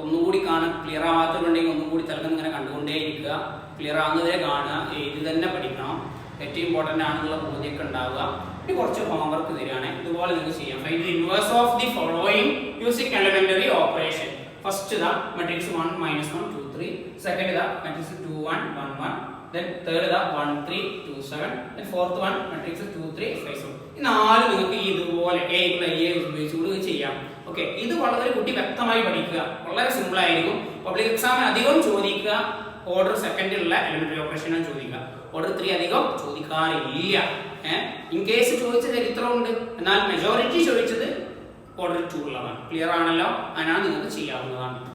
ഒന്നുകൂടി കാണാൻ ക്ലിയർ ആവാത്തതുണ്ടെങ്കിൽ ഒന്നും കൂടി ഇങ്ങനെ കണ്ടുകൊണ്ടേ ഇരിക്കുക ക്ലിയർ ആകുന്നതേ കാണുക. എഴുതി തന്നെ പഠിക്കണം. ഏറ്റവും ഇമ്പോർട്ടന്റ് ആണെന്നുള്ള ബോധ്യമൊക്കെ ഉണ്ടാവുക. ഇനി കുറച്ച് ഹോംവർക്ക് തരികയാണ്. ഇതുപോലെ നിങ്ങൾക്ക് ചെയ്യാം. Find the inverse of the following using elementary operation first ഇതാ matrix one minus one two three second ഇതാ matrix two one one one then third ഇതാ one three two seven then fourth one matrix two three five seven നാല് നിങ്ങൾക്ക് ഇതുപോലെ A A ഉപയോഗിച്ചുകൊണ്ട് ചെയ്യാം. Okay ഇത് വളരെ കുട്ടി വ്യക്തമായി പഠിക്കുക. വളരെ സിമ്പിൾ ആയിരിക്കും. പബ്ലിക് എക്സാമിന് അധികം ചോദിക്കുക ഓർഡർ സെക്കൻഡിലുള്ള എലിമെന്ററി ഓപ്പറേഷനാണ് ചോദിക്കുക. ഓർഡർ ത്രീ അധികം ചോദിക്കാറില്ല. ഏഹ് ഇൻ കേസ് ചോദിച്ച ചരിത്രമുണ്ട് എന്നാൽ മെജോറിറ്റി ചോദിച്ചത് ഓർഡർ ടു ഉള്ളതാണ് ക്ലിയർ ആണല്ലോ? അതിനാണ് നിങ്ങൾക്ക് ചെയ്യാവുന്നതാണ്.